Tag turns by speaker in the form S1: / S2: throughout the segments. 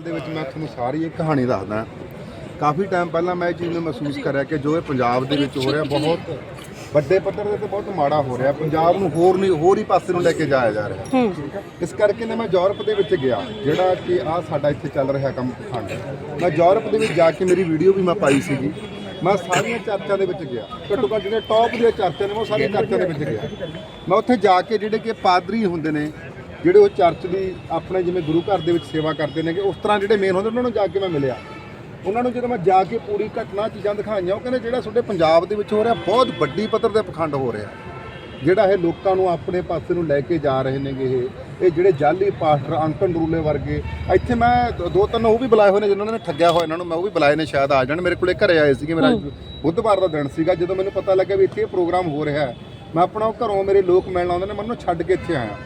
S1: ਦੇ ਵਿੱਚ ਮੈਂ ਤੁਹਾਨੂੰ ਸਾਰੀ ਇੱਕ ਕਹਾਣੀ ਦੱਸਦਾ। ਕਾਫੀ ਟਾਈਮ ਪਹਿਲਾਂ ਮੈਂ ਇਹ ਚੀਜ਼ ਨੂੰ ਮਹਿਸੂਸ ਕਰਿਆ ਕਿ ਜੋ ਇਹ ਪੰਜਾਬ ਦੇ ਵਿੱਚ ਹੋ ਰਿਹਾ ਬਹੁਤ ਵੱਡੇ ਪੱਧਰ ਦੇ ਤੇ ਬਹੁਤ ਮਾੜਾ ਹੋ ਰਿਹਾ। ਪੰਜਾਬ ਨੂੰ ਹੋਰ ਨਹੀਂ ਹੋਰ ਹੀ ਪਾਸੇ ਨੂੰ ਲੈ ਕੇ ਜਾਇਆ ਜਾ ਰਿਹਾ। ਇਸ ਕਰਕੇ ਨੇ ਮੈਂ ਯੂਰਪ ਦੇ ਵਿੱਚ ਗਿਆ ਜਿਹੜਾ ਕਿ ਆ ਸਾਡਾ ਇੱਥੇ ਚੱਲ ਰਿਹਾ ਕੰਮ ਖੰਡ ਮੈਂ ਯੂਰਪ ਦੇ ਵਿੱਚ ਜਾ ਕੇ ਮੇਰੀ ਵੀਡੀਓ ਵੀ ਮੈਂ ਪਾਈ ਸੀਗੀ। ਮੈਂ ਸਾਰੀਆਂ ਚਰਚਾਂ ਦੇ ਵਿੱਚ ਗਿਆ। ਘੱਟੋ ਘੱਟ ਜਿਹੜੇ ਟੌਪ ਦੀਆਂ ਚਰਚਾਂ ਨੇ ਉਹ ਸਾਰੀਆਂ ਚਰਚਾਂ ਦੇ ਵਿੱਚ ਗਿਆ। ਮੈਂ ਉੱਥੇ ਜਾ ਕੇ ਜਿਹੜੇ ਕਿ ਪਾਦਰੀ ਹੁੰਦੇ ਨੇ ਜਿਹੜੇ ਉਹ ਚਰਚ ਦੀ ਆਪਣੇ ਜਿਵੇਂ ਗੁਰੂ ਘਰ ਦੇ ਵਿੱਚ ਸੇਵਾ ਕਰਦੇ ਨੇਗੇ ਉਸ ਤਰ੍ਹਾਂ ਜਿਹੜੇ ਮੇਨ ਹੁੰਦੇ ਉਹਨਾਂ ਨੂੰ ਜਾ ਕੇ ਮੈਂ ਮਿਲਿਆ। ਉਹਨਾਂ ਨੂੰ ਜਦੋਂ ਮੈਂ ਜਾ ਕੇ ਪੂਰੀ ਘਟਨਾ ਚੀਜ਼ਾਂ ਦਿਖਾਈਆਂ ਉਹ ਕਹਿੰਦੇ ਜਿਹੜਾ ਤੁਹਾਡੇ ਪੰਜਾਬ ਦੇ ਵਿੱਚ ਹੋ ਰਿਹਾ ਬਹੁਤ ਵੱਡੀ ਪੱਧਰ ਤੇ ਪਖੰਡ ਹੋ ਰਿਹਾ। ਜਿਹੜਾ ਇਹ ਲੋਕਾਂ ਨੂੰ ਆਪਣੇ ਪਾਸੇ ਨੂੰ ਲੈ ਕੇ ਜਾ ਰਹੇ ਨੇਗੇ ਇਹ ਇਹ ਜਿਹੜੇ ਜਾਲੀ ਪਾਸਟਰ ਅੰਕਨ ਰੂਲੇ ਵਰਗੇ ਇੱਥੇ ਮੈਂ ਦ- ਤਿੰਨ ਉਹ ਵੀ ਬੁਲਾਏ ਹੋਏ ਨੇ ਜਿਨ੍ਹਾਂ ਨੇ ਠੱਗਿਆ ਹੋਇਆ ਇਹਨਾਂ ਨੂੰ ਮੈਂ ਉਹ ਵੀ ਬੁਲਾਏ ਨੇ ਸ਼ਾਇਦ ਆ ਜਾਣ ਮੇਰੇ ਕੋਲੇ ਘਰੇ ਆਏ ਸੀਗੇ ਮੇਰਾ ਬੁੱਧਵਾਰ ਦਾ ਦਿਨ ਸੀਗਾ ਜਦੋਂ ਮੈਨੂੰ ਪਤਾ ਲੱਗਾ ਵੀ ਇੱਥੇ ਇਹ ਪ੍ਰੋਗਰਾਮ ਹੋ ਰਿਹਾ ਹੈ। ਮੈਂ ਆਪਣਾ ਘਰੋਂ ਮੇਰੇ ਲੋਕ ਮਿਲਣ ਆਉਂਦੇ ਨੇ ਮੈਨੂੰ ਛੱਡ ਕੇ ਇੱਥੇ ਆਇਆ।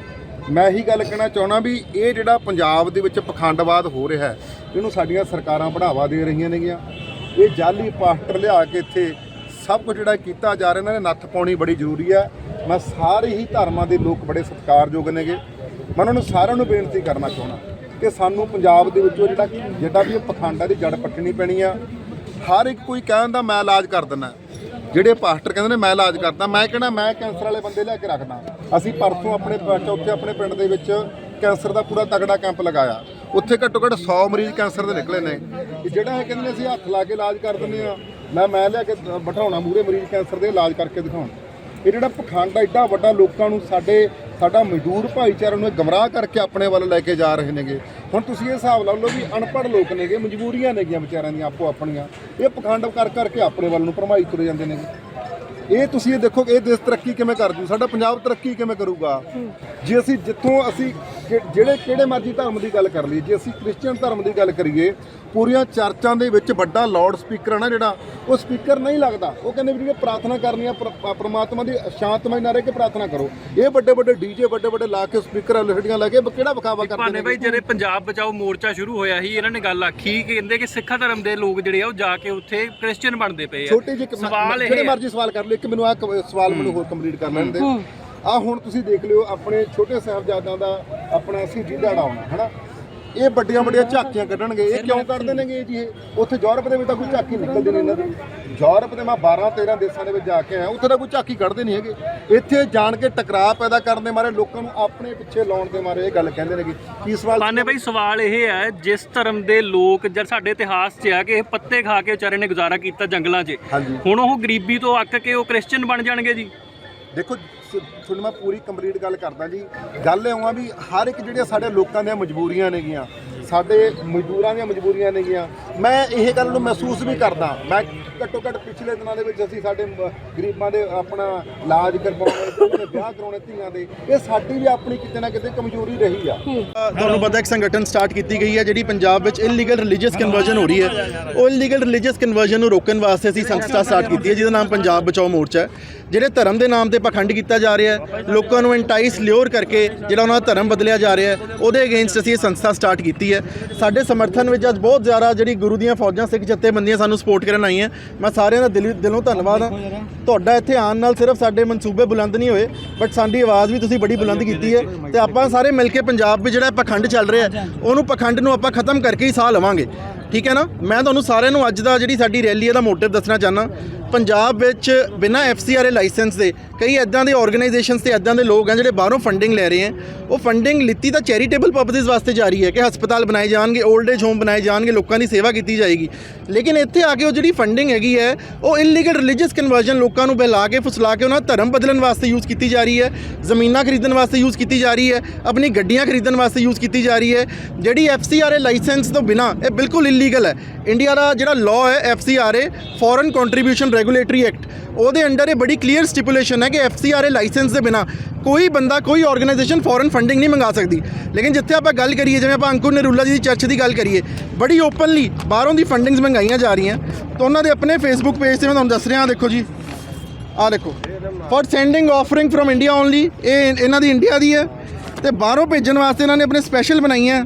S1: ਮੈਂ ਇਹੀ ਗੱਲ ਕਹਿਣਾ ਚਾਹਣਾ ਵੀ ਇਹ ਜਿਹੜਾ ਪੰਜਾਬ ਦੇ ਵਿੱਚ ਪਖੰਡਵਾਦ ਹੋ ਰਿਹਾ ਹੈ, ਇਹਨੂੰ ਸਾਡੀਆਂ ਸਰਕਾਰਾਂ ਬੜਾਵਾ ਦੇ ਰਹੀਆਂ ਨੇਗੀਆਂ। ਇਹ ਜਾਲੀ ਪਾਸਟਰ ਲਿਆ ਕੇ ਇੱਥੇ ਸਭ ਕੁਝ ਜਿਹੜਾ ਕੀਤਾ ਜਾ ਰਿਹਾ, ਇਹਨਾਂ ਨੇ ਨੱਥ ਪਾਉਣੀ ਬੜੀ ਜ਼ਰੂਰੀ ਹੈ। ਮੈਂ ਸਾਰੇ ਹੀ ਧਰਮਾਂ ਦੇ ਲੋਕ ਬੜੇ ਸਤਿਕਾਰਯੋਗ ਨੇਗੇ। ਮੈਂ ਉਹਨਾਂ ਨੂੰ ਸਾਰਿਆਂ ਨੂੰ ਬੇਨਤੀ ਕਰਨਾ ਚਾਹਣਾ ਕਿ ਸਾਨੂੰ ਪੰਜਾਬ ਦੇ ਵਿੱਚੋਂ ਜਿਹੜਾ ਜਿਹੜਾ ਵੀ ਇਹ ਪਖੰਡਾਂ ਦੀ ਜੜ ਪੱਟਣੀ ਪੈਣੀ ਆ, ਹਰ ਇੱਕ ਕੋਈ ਕਹਿਣ ਦਾ ਮੈਂ ਇਲਾਜ ਕਰ ਦਿੰਦਾ। ਜਿਹੜੇ ਪਾਸਟਰ ਕਹਿੰਦੇ ਨੇ, ਮੈਂ ਇਲਾਜ ਕਰਦਾ, ਮੈਂ ਕਹਿੰਦਾ, ਮੈਂ ਕੈਂਸਰ ਵਾਲੇ ਬੰਦੇ ਲਿਆ ਕੇ ਰੱਖਦਾ। ਅਸੀਂ ਪਰਸੋਂ ਆਪਣੇ ਪ- ਚੌਥੇ ਆਪਣੇ ਪਿੰਡ ਦੇ ਵਿੱਚ ਕੈਂਸਰ ਦਾ ਪੂਰਾ ਤਗੜਾ ਕੈਂਪ ਲਗਾਇਆ। ਉੱਥੇ ਘੱਟੋ ਘੱਟ 100 ਮਰੀਜ਼ ਕੈਂਸਰ ਦੇ ਨਿਕਲੇ ਨੇ। ਜਿਹੜਾ ਇਹ ਕਹਿੰਦੇ ਨੇ, ਅਸੀਂ ਹੱਥ ਲਾ ਕੇ ਇਲਾਜ ਕਰ ਦਿੰਦੇ ਆ ਮੈਂ ਮੈਂ ਲਿਆ ਕੇ ਬਿਠਾਉਣਾ ਮੂਰੇ ਮਰੀਜ਼ ਕੈਂਸਰ ਦੇ, ਇਲਾਜ ਕਰਕੇ ਦਿਖਾਉਣ। ਇਹ ਜਿਹੜਾ ਪਖੰਡ ਐਡਾ ਵੱਡਾ ਲੋਕਾਂ ਨੂੰ ਸਾਡੇ, ਸਾਡਾ ਮਜ਼ਦੂਰ ਭਾਈਚਾਰੇ ਨੂੰ ਗਮਰਾਹ ਕਰਕੇ ਆਪਣੇ ਵੱਲ ਲੈ ਕੇ ਜਾ ਰਹੇ ਨੇਗੇ। ਹੁਣ ਤੁਸੀਂ ਇਹ ਹਿਸਾਬ ਲਾ ਲਓ ਵੀ ਅਨਪੜ੍ਹ ਲੋਕ ਨੇਗੇ ਮਜਬੂਰੀਆਂ ਨੇਗੀਆਂ ਵਿਚਾਰਿਆਂ ਦੀਆਂ ਆਪੋ ਆਪਣੀਆਂ। ਇਹ ਪਖੰਡ ਕਰ ਕਰਕੇ ਆਪਣੇ ਵੱਲ ਨੂੰ ਭਰਮਾਈ ਤੁਰੇ ਜਾਂਦੇ ਨੇਗੇ। ਇਹ ਤੁਸੀਂ ਇਹ ਦੇਖੋ ਕਿ ਇਹ ਦੇਸ਼ ਤਰੱਕੀ ਕਿਵੇਂ ਕਰ ਜੂ? ਸਾਡਾ ਪੰਜਾਬ ਤਰੱਕੀ ਕਿਵੇਂ ਕਰੂਗਾ? ਜੇ ਅਸੀਂ ਜਿੱਥੋਂ ਅਸੀਂ ਜਿਹੜੇ ਕਿਹੜੇ ਮਰਜ਼ੀ ਧਰਮ ਦੀ ਗੱਲ ਕਰ ਲਈਏ ਜੇ ਅਸੀਂ ਕ੍ਰਿਸਚੀਅਨ ਧਰਮ ਦੀ ਗੱਲ ਕਰੀਏ ਪੂਰੀਆਂ ਚਰਚਾਂ ਦੇ ਵਿੱਚ ਵੱਡਾ ਲਾਊਡ ਸਪੀਕਰ ਹੈ ਨਾ ਜਿਹੜਾ ਉਹ ਸਪੀਕਰ ਨਹੀਂ ਲੱਗਦਾ। ਉਹ ਕਹਿੰਦੇ ਵੀ ਜਿਹੜੇ ਪ੍ਰਾਰਥਨਾ ਕਰਨੀ ਆ ਪ੍ਰ- ਪ੍ਰਮਾਤਮਾ ਦੀ ਸ਼ਾਂਤਮਈ ਨਾਲ ਰਹਿ ਕੇ ਪ੍ਰਾਰਥਨਾ ਕਰੋ। ਇਹ ਵੱਡੇ ਵੱਡੇ ਡੀਜੇ ਵੱਡੇ ਵੱਡੇ ਲਾ ਕੇ ਸਪੀਕਰ ਲਹੜੀਆਂ ਲਾ ਕੇ ਕਿਹੜਾ ਵਿਖਾਵਾ ਕਰਦੇ ਨੇ
S2: ਭਾਈ ਜਿਹੜੇ ਪੰਜਾਬ ਬਚਾਓ ਮੋਰਚਾ ਸ਼ੁਰੂ ਹੋਇਆ ਸੀ ਇਹਨਾਂ ਨੇ ਗੱਲ ਆਖੀ ਕਿ ਕਹਿੰਦੇ ਕਿ ਸਿੱਖ ਧਰਮ ਦੇ ਲੋਕ ਜਿਹੜੇ ਆ ਉਹ ਜਾ ਕੇ ਉੱਥੇ ਕ੍ਰਿਸਚੀਅਨ ਬਣਦੇ ਪਏ ਆ।
S1: ਛੋਟੇ ਜਿਹੇ
S2: ਸਵਾਲ ਇਹ
S1: ਜਿਹੜੇ। ਮਰਜ਼ੀ ਸਵਾਲ ਕਰ ਲਓ ਇੱਕ ਮੈਨੂੰ ਆ ਸਵਾਲ ਮੈਨੂੰ ਹੋਰ ਕੰਪਲੀਟ ਕਰ ਲੈਣ ਦੇ। ਆ ਹੁਣ ਤੁਸੀਂ ਦੇਖ ਲਿਓ ਆਪਣੇ ਛੋਟੇ ਸਾਹਿਬਜ਼ਾਦਿਆਂ ਦਾ ਆਪਣਾ ਅਸੀਂ ਦਿਹਾੜਾ ਆਉਣਾ ਹਨਾ? ਇਹ ਵੱਡੀਆਂ ਵੱਡੀਆਂ ਝਾਕੀਆਂ ਕੱਢਣਗੇ ਇਹ ਕਿਉਂ ਕੱਢਦੇ ਨੇਗੇ ਜੀ ਇਹ? ਉੱਥੇ ਯੂਰਪ ਦੇ ਵਿੱਚ ਤਾਂ ਕੋਈ ਝਾਕੀ ਨਿਕਲਦੀ ਨਹੀਂ ਇਹਨਾਂ ਦੀ। ਯੂਰਪ ਦੇ ਮੈਂ 12 13 ਦੇਸ਼ਾਂ ਦੇ ਵਿੱਚ ਜਾ ਕੇ ਆਇਆ ਉੱਥੇ ਤਾਂ ਕੋਈ ਝਾਕੀ ਕੱਢਦੇ ਨਹੀਂ ਹੈਗੇ। ਇੱਥੇ ਜਾਣ ਕੇ ਟਕਰਾਅ ਪੈਦਾ ਕਰਨ ਦੇ ਮਾਰੇ ਲੋਕਾਂ ਨੂੰ ਆਪਣੇ ਪਿੱਛੇ ਲਾਉਣ ਦੇ ਮਾਰੇ ਇਹ ਗੱਲ ਕਹਿੰਦੇ ਨੇਗੇ। ਕੀ ਸਵਾਲ
S2: ਭਾਨੇ ਭਾਈ ਸਵਾਲ ਇਹ ਹੈ ਜਿਸ ਧਰਮ ਦੇ ਲੋਕ ਜਦ ਸਾਡੇ ਇਤਿਹਾਸ 'ਚ ਆ ਕਿ ਇਹ ਪੱਤੇ ਖਾ ਕੇ ਵਿਚਾਰੇ ਨੇ ਗੁਜ਼ਾਰਾ ਕੀਤਾ ਜੰਗਲਾਂ 'ਚ
S1: ਹਾਂਜੀ।
S2: ਹੁਣ ਉਹ ਗਰੀਬੀ ਤੋਂ ਅੱਕ ਕੇ ਉਹ ਕ੍ਰਿਸਚੀਅਨ ਬਣ ਜਾਣਗੇ ਜੀ।
S1: ਦੇਖੋ ਤੁਹਾਨੂੰ ਮੈਂ ਪੂਰੀ ਕੰਪਲੀਟ ਗੱਲ ਕਰਦਾ ਜੀ। ਗੱਲ ਇਹ ਆ ਵੀ ਹਰ ਇੱਕ ਜਿਹੜੀਆਂ ਸਾਡੇ ਲੋਕਾਂ ਦੀਆਂ ਮਜਬੂਰੀਆਂ ਨੇਗੀਆਂ ਸਾਡੇ ਮਜ਼ਦੂਰਾਂ ਦੀਆਂ ਮਜਬੂਰੀਆਂ ਨੇਗੀਆਂ ਮੈਂ ਇਹ ਗੱਲ ਨੂੰ ਮਹਿਸੂਸ ਵੀ ਕਰਦਾ। ਮੈਂ ਘੱਟੋ ਘੱਟ ਪਿਛਲੇ ਦਿਨਾਂ ਦੇ ਵਿੱਚ ਅਸੀਂ ਸਾਡੇ ਗਰੀਬਾਂ ਦੇ ਆਪਣਾ ਇਲਾਜ ਕਰਵਾਉਣੇ ਦੇ ਵਿਆਹ ਕਰਾਉਣੇ ਧੀਆਂ ਦੇ ਇਹ ਸਾਡੀ ਵੀ ਆਪਣੀ ਕਿਤੇ ਨਾ ਕਿਤੇ ਕਮਜ਼ੋਰੀ ਰਹੀ ਆ।
S3: ਤੁਹਾਨੂੰ ਪਤਾ ਇੱਕ ਸੰਗਠਨ ਸਟਾਰਟ ਕੀਤੀ ਗਈ ਹੈ ਜਿਹੜੀ ਪੰਜਾਬ ਵਿੱਚ ਇਲੀਗਲ ਰਿਲੀਜੀਅਸ ਕਨਵਰਜਨ ਹੋ ਰਹੀ ਹੈ। ਉਹ ਇਲੀਗਲ ਰਿਲੀਜੀਅਸ ਕਨਵਰਜਨ ਨੂੰ ਰੋਕਣ ਵਾਸਤੇ ਅਸੀਂ ਸੰਸਥਾ ਸਟਾਰਟ ਕੀਤੀ ਹੈ ਜਿਹਦਾ ਨਾਮ ਪੰਜਾਬ ਬਚਾਓ ਮੋਰਚਾ ਹੈ। ਜਿਹੜੇ ਧਰਮ ਦੇ ਨਾਮ ਤੇ ਪਖੰਡ ਕੀਤਾ ਜਾ ਰਿਹਾ ਹੈ ਲੋਕਾਂ ਨੂੰ ਐਂਟਾਈਸ ਲਿਓਰ ਕਰਕੇ ਜਿਹੜਾ ਉਹਨਾਂ ਦਾ ਧਰਮ ਬਦਲਿਆ ਜਾ ਰਿਹਾ ਹੈ ਉਹਦੇ ਅਗੇਂਸਟ ਅਸੀਂ ਇਹ ਸੰਸਥਾ ਸਟਾਰਟ ਕੀਤੀ ਹੈ। ਸਾਡੇ ਸਮਰਥਨ ਵਿੱਚ ਅੱਜ ਬਹੁਤ ਜ਼ਿਆਦਾ ਜਿਹੜੀ ਗੁਰੂ ਦੀਆਂ ਫੌਜਾਂ ਸਿੱਖ ਜਥੇਬੰਦੀਆਂ ਸਾਨੂੰ ਸਪੋਰਟ ਕਰਨ ਆਈਆਂ। ਮੈਂ ਸਾਰਿਆਂ ਦਾ ਦਿਲ ਦਿਲੋਂ ਧੰਨਵਾਦ ਹਾਂ। ਤੁਹਾਡਾ ਇੱਥੇ ਆਉਣ ਨਾਲ ਸਿਰਫ ਸਾਡੇ ਮਨਸੂਬੇ ਬੁਲੰਦ ਨਹੀਂ ਹੋਏ ਬਟ ਸਾਡੀ ਆਵਾਜ਼ ਵੀ ਤੁਸੀਂ ਬੜੀ ਬੁਲੰਦ ਕੀਤੀ ਹੈ। ਤੇ ਆਪਾਂ ਸਾਰੇ ਮਿਲ ਕੇ ਪੰਜਾਬ ਵਿੱਚ ਜਿਹੜਾ ਪਖੰਡ ਚੱਲ ਰਿਹਾ ਹੈ, ਉਹਨੂੰ ਪਖੰਡ ਨੂੰ ਆਪਾਂ ਖਤਮ ਕਰਕੇ ਹੀ ਸਾਹ ਲਵਾਂਗੇ। ਠੀਕ ਹੈ ਨਾ? ਮੈਂ ਤੁਹਾਨੂੰ ਸਾਰਿਆਂ ਨੂੰ ਅੱਜ ਦਾ ਜਿਹੜੀ ਸਾਡੀ ਰੈਲੀ ਦਾ ਮੋਟਿਵ ਦੱਸਣਾ ਚਾਹਨਾ ਪੰਜਾਬ ਵਿੱਚ ਬਿਨਾਂ ਐਫਸੀਆਰਏ ਲਾਇਸੈਂਸ ਦੇ ਕਈ ਐਦਾਂ ਦੇ ਆਰਗੇਨਾਈਜੇਸ਼ਨਸ ਤੇ ਐਦਾਂ ਦੇ ਲੋਕ ਹਨ ਜਿਹੜੇ ਬਾਹਰੋਂ ਫੰਡਿੰਗ ਲੈ ਰਹੇ ਹਨ ਉਹ ਫੰਡਿੰਗ ਲਿੱਤੀ ਤਾਂ ਚੈਰੀਟੇਬਲ ਪਰਪਸਿਸ ਵਾਸਤੇ ਜਾ ਰਹੀ ਹੈ ਕਿ ਹਸਪਤਾਲ ਬਣਾਏ ਜਾਣਗੇ 올ਡ ਏਜ ਹੋਮ ਬਣਾਏ ਜਾਣਗੇ, ਲੋਕਾਂ ਦੀ ਸੇਵਾ ਕੀਤੀ ਜਾਏਗੀ। ਲੇਕਿਨ ਇੱਥੇ ਆ ਕੇ ਉਹ ਜਿਹੜੀ ਫੰਡਿੰਗ ਹੈਗੀ ਹੈ, ਉਹ ਇਲੀਗਲ ਰਿਲੀਜੀਅਸ ਕਨਵਰਜਨ ਲੋਕਾਂ ਨੂੰ ਬਹਿਲਾ ਕੇ, ਫੁਸਲਾ ਕੇ ਉਹਨਾਂ ਦਾ ਧਰਮ ਬਦਲਣ ਵਾਸਤੇ ਯੂਜ਼ ਕੀਤੀ ਜਾ ਰਹੀ ਹੈ, ਜ਼ਮੀਨਾਂ ਖਰੀਦਣ ਵਾਸਤੇ ਯੂਜ਼ ਕੀਤੀ ਜਾ ਰਹੀ ਹੈ, ਆਪਣੀ ਗੱਡੀਆਂ ਖਰੀਦਣ ਵਾਸਤੇ ਯੂਜ਼ ਕੀਤੀ ਜਾ ਰਹੀ ਹੈ। ਜਿਹੜੀ ਐਫਸੀਆਰਏ ਲਾਇਸੈਂਸ ਤੋਂ ਬਿਨਾ ਇਹ ਬਿਲਕੁਲ ਇਲੀਗਲ ਹੈ। ਇੰਡੀਆ ਦਾ ਜਿਹੜਾ ਲਾਅ ਹੈ FCRA foreign contribution regulatory act ਉਹਦੇ ਅੰਡਰ ਇਹ ਬੜੀ ਕਲੀਅਰ ਸਟਿਪੂਲੇਸ਼ਨ ਹੈ ਕਿ ਐਫਸੀਆਰਏ ਲਾਇਸੈਂਸ ਦੇ ਬਿਨਾ ਕੋਈ ਬੰਦਾ, ਕੋਈ ਆਰਗੇਨਾਈਜੇਸ਼ਨ ਫੋਰਨ ਫੰਡਿੰਗ ਨਹੀਂ ਮੰਗਾ ਸਕਦੀ। ਲੇਕਿਨ ਜਿੱਥੇ ਆਪਾਂ ਗੱਲ ਕਰੀਏ, ਜਿਵੇਂ ਆਪਾਂ ਅੰਕੁਰ ਨਰੂਲਾ ਜੀ ਦੀ ਚਰਚ ਦੀ ਗੱਲ ਕਰੀਏ, ਬੜੀ ਓਪਨਲੀ ਬਾਹਰੋਂ ਦੀ ਫੰਡਿੰਗਸ ਮੰਗਾਈਆਂ ਜਾ ਰਹੀਆਂ। ਤਾਂ ਉਹਨਾਂ ਦੇ ਆਪਣੇ ਫੇਸਬੁੱਕ ਪੇਜ ਤੇ ਮੈਂ ਤੁਹਾਨੂੰ ਦੱਸ ਰਿਹਾ ਹਾਂ ਦੇਖੋ ਜੀ। ਆਹ ਦੇਖੋ। For sending offering firm India only ਇਹ ਇਹਨਾਂ ਦੀ ਇੰਡੀਆ ਦੀ ਹੈ। ਤੇ ਬਾਹਰੋਂ ਭੇਜਣ ਵਾਸਤੇ ਇਹਨਾਂ ਨੇ ਆਪਣੇ ਸਪੈਸ਼ਲ ਬਣਾਈਆਂ।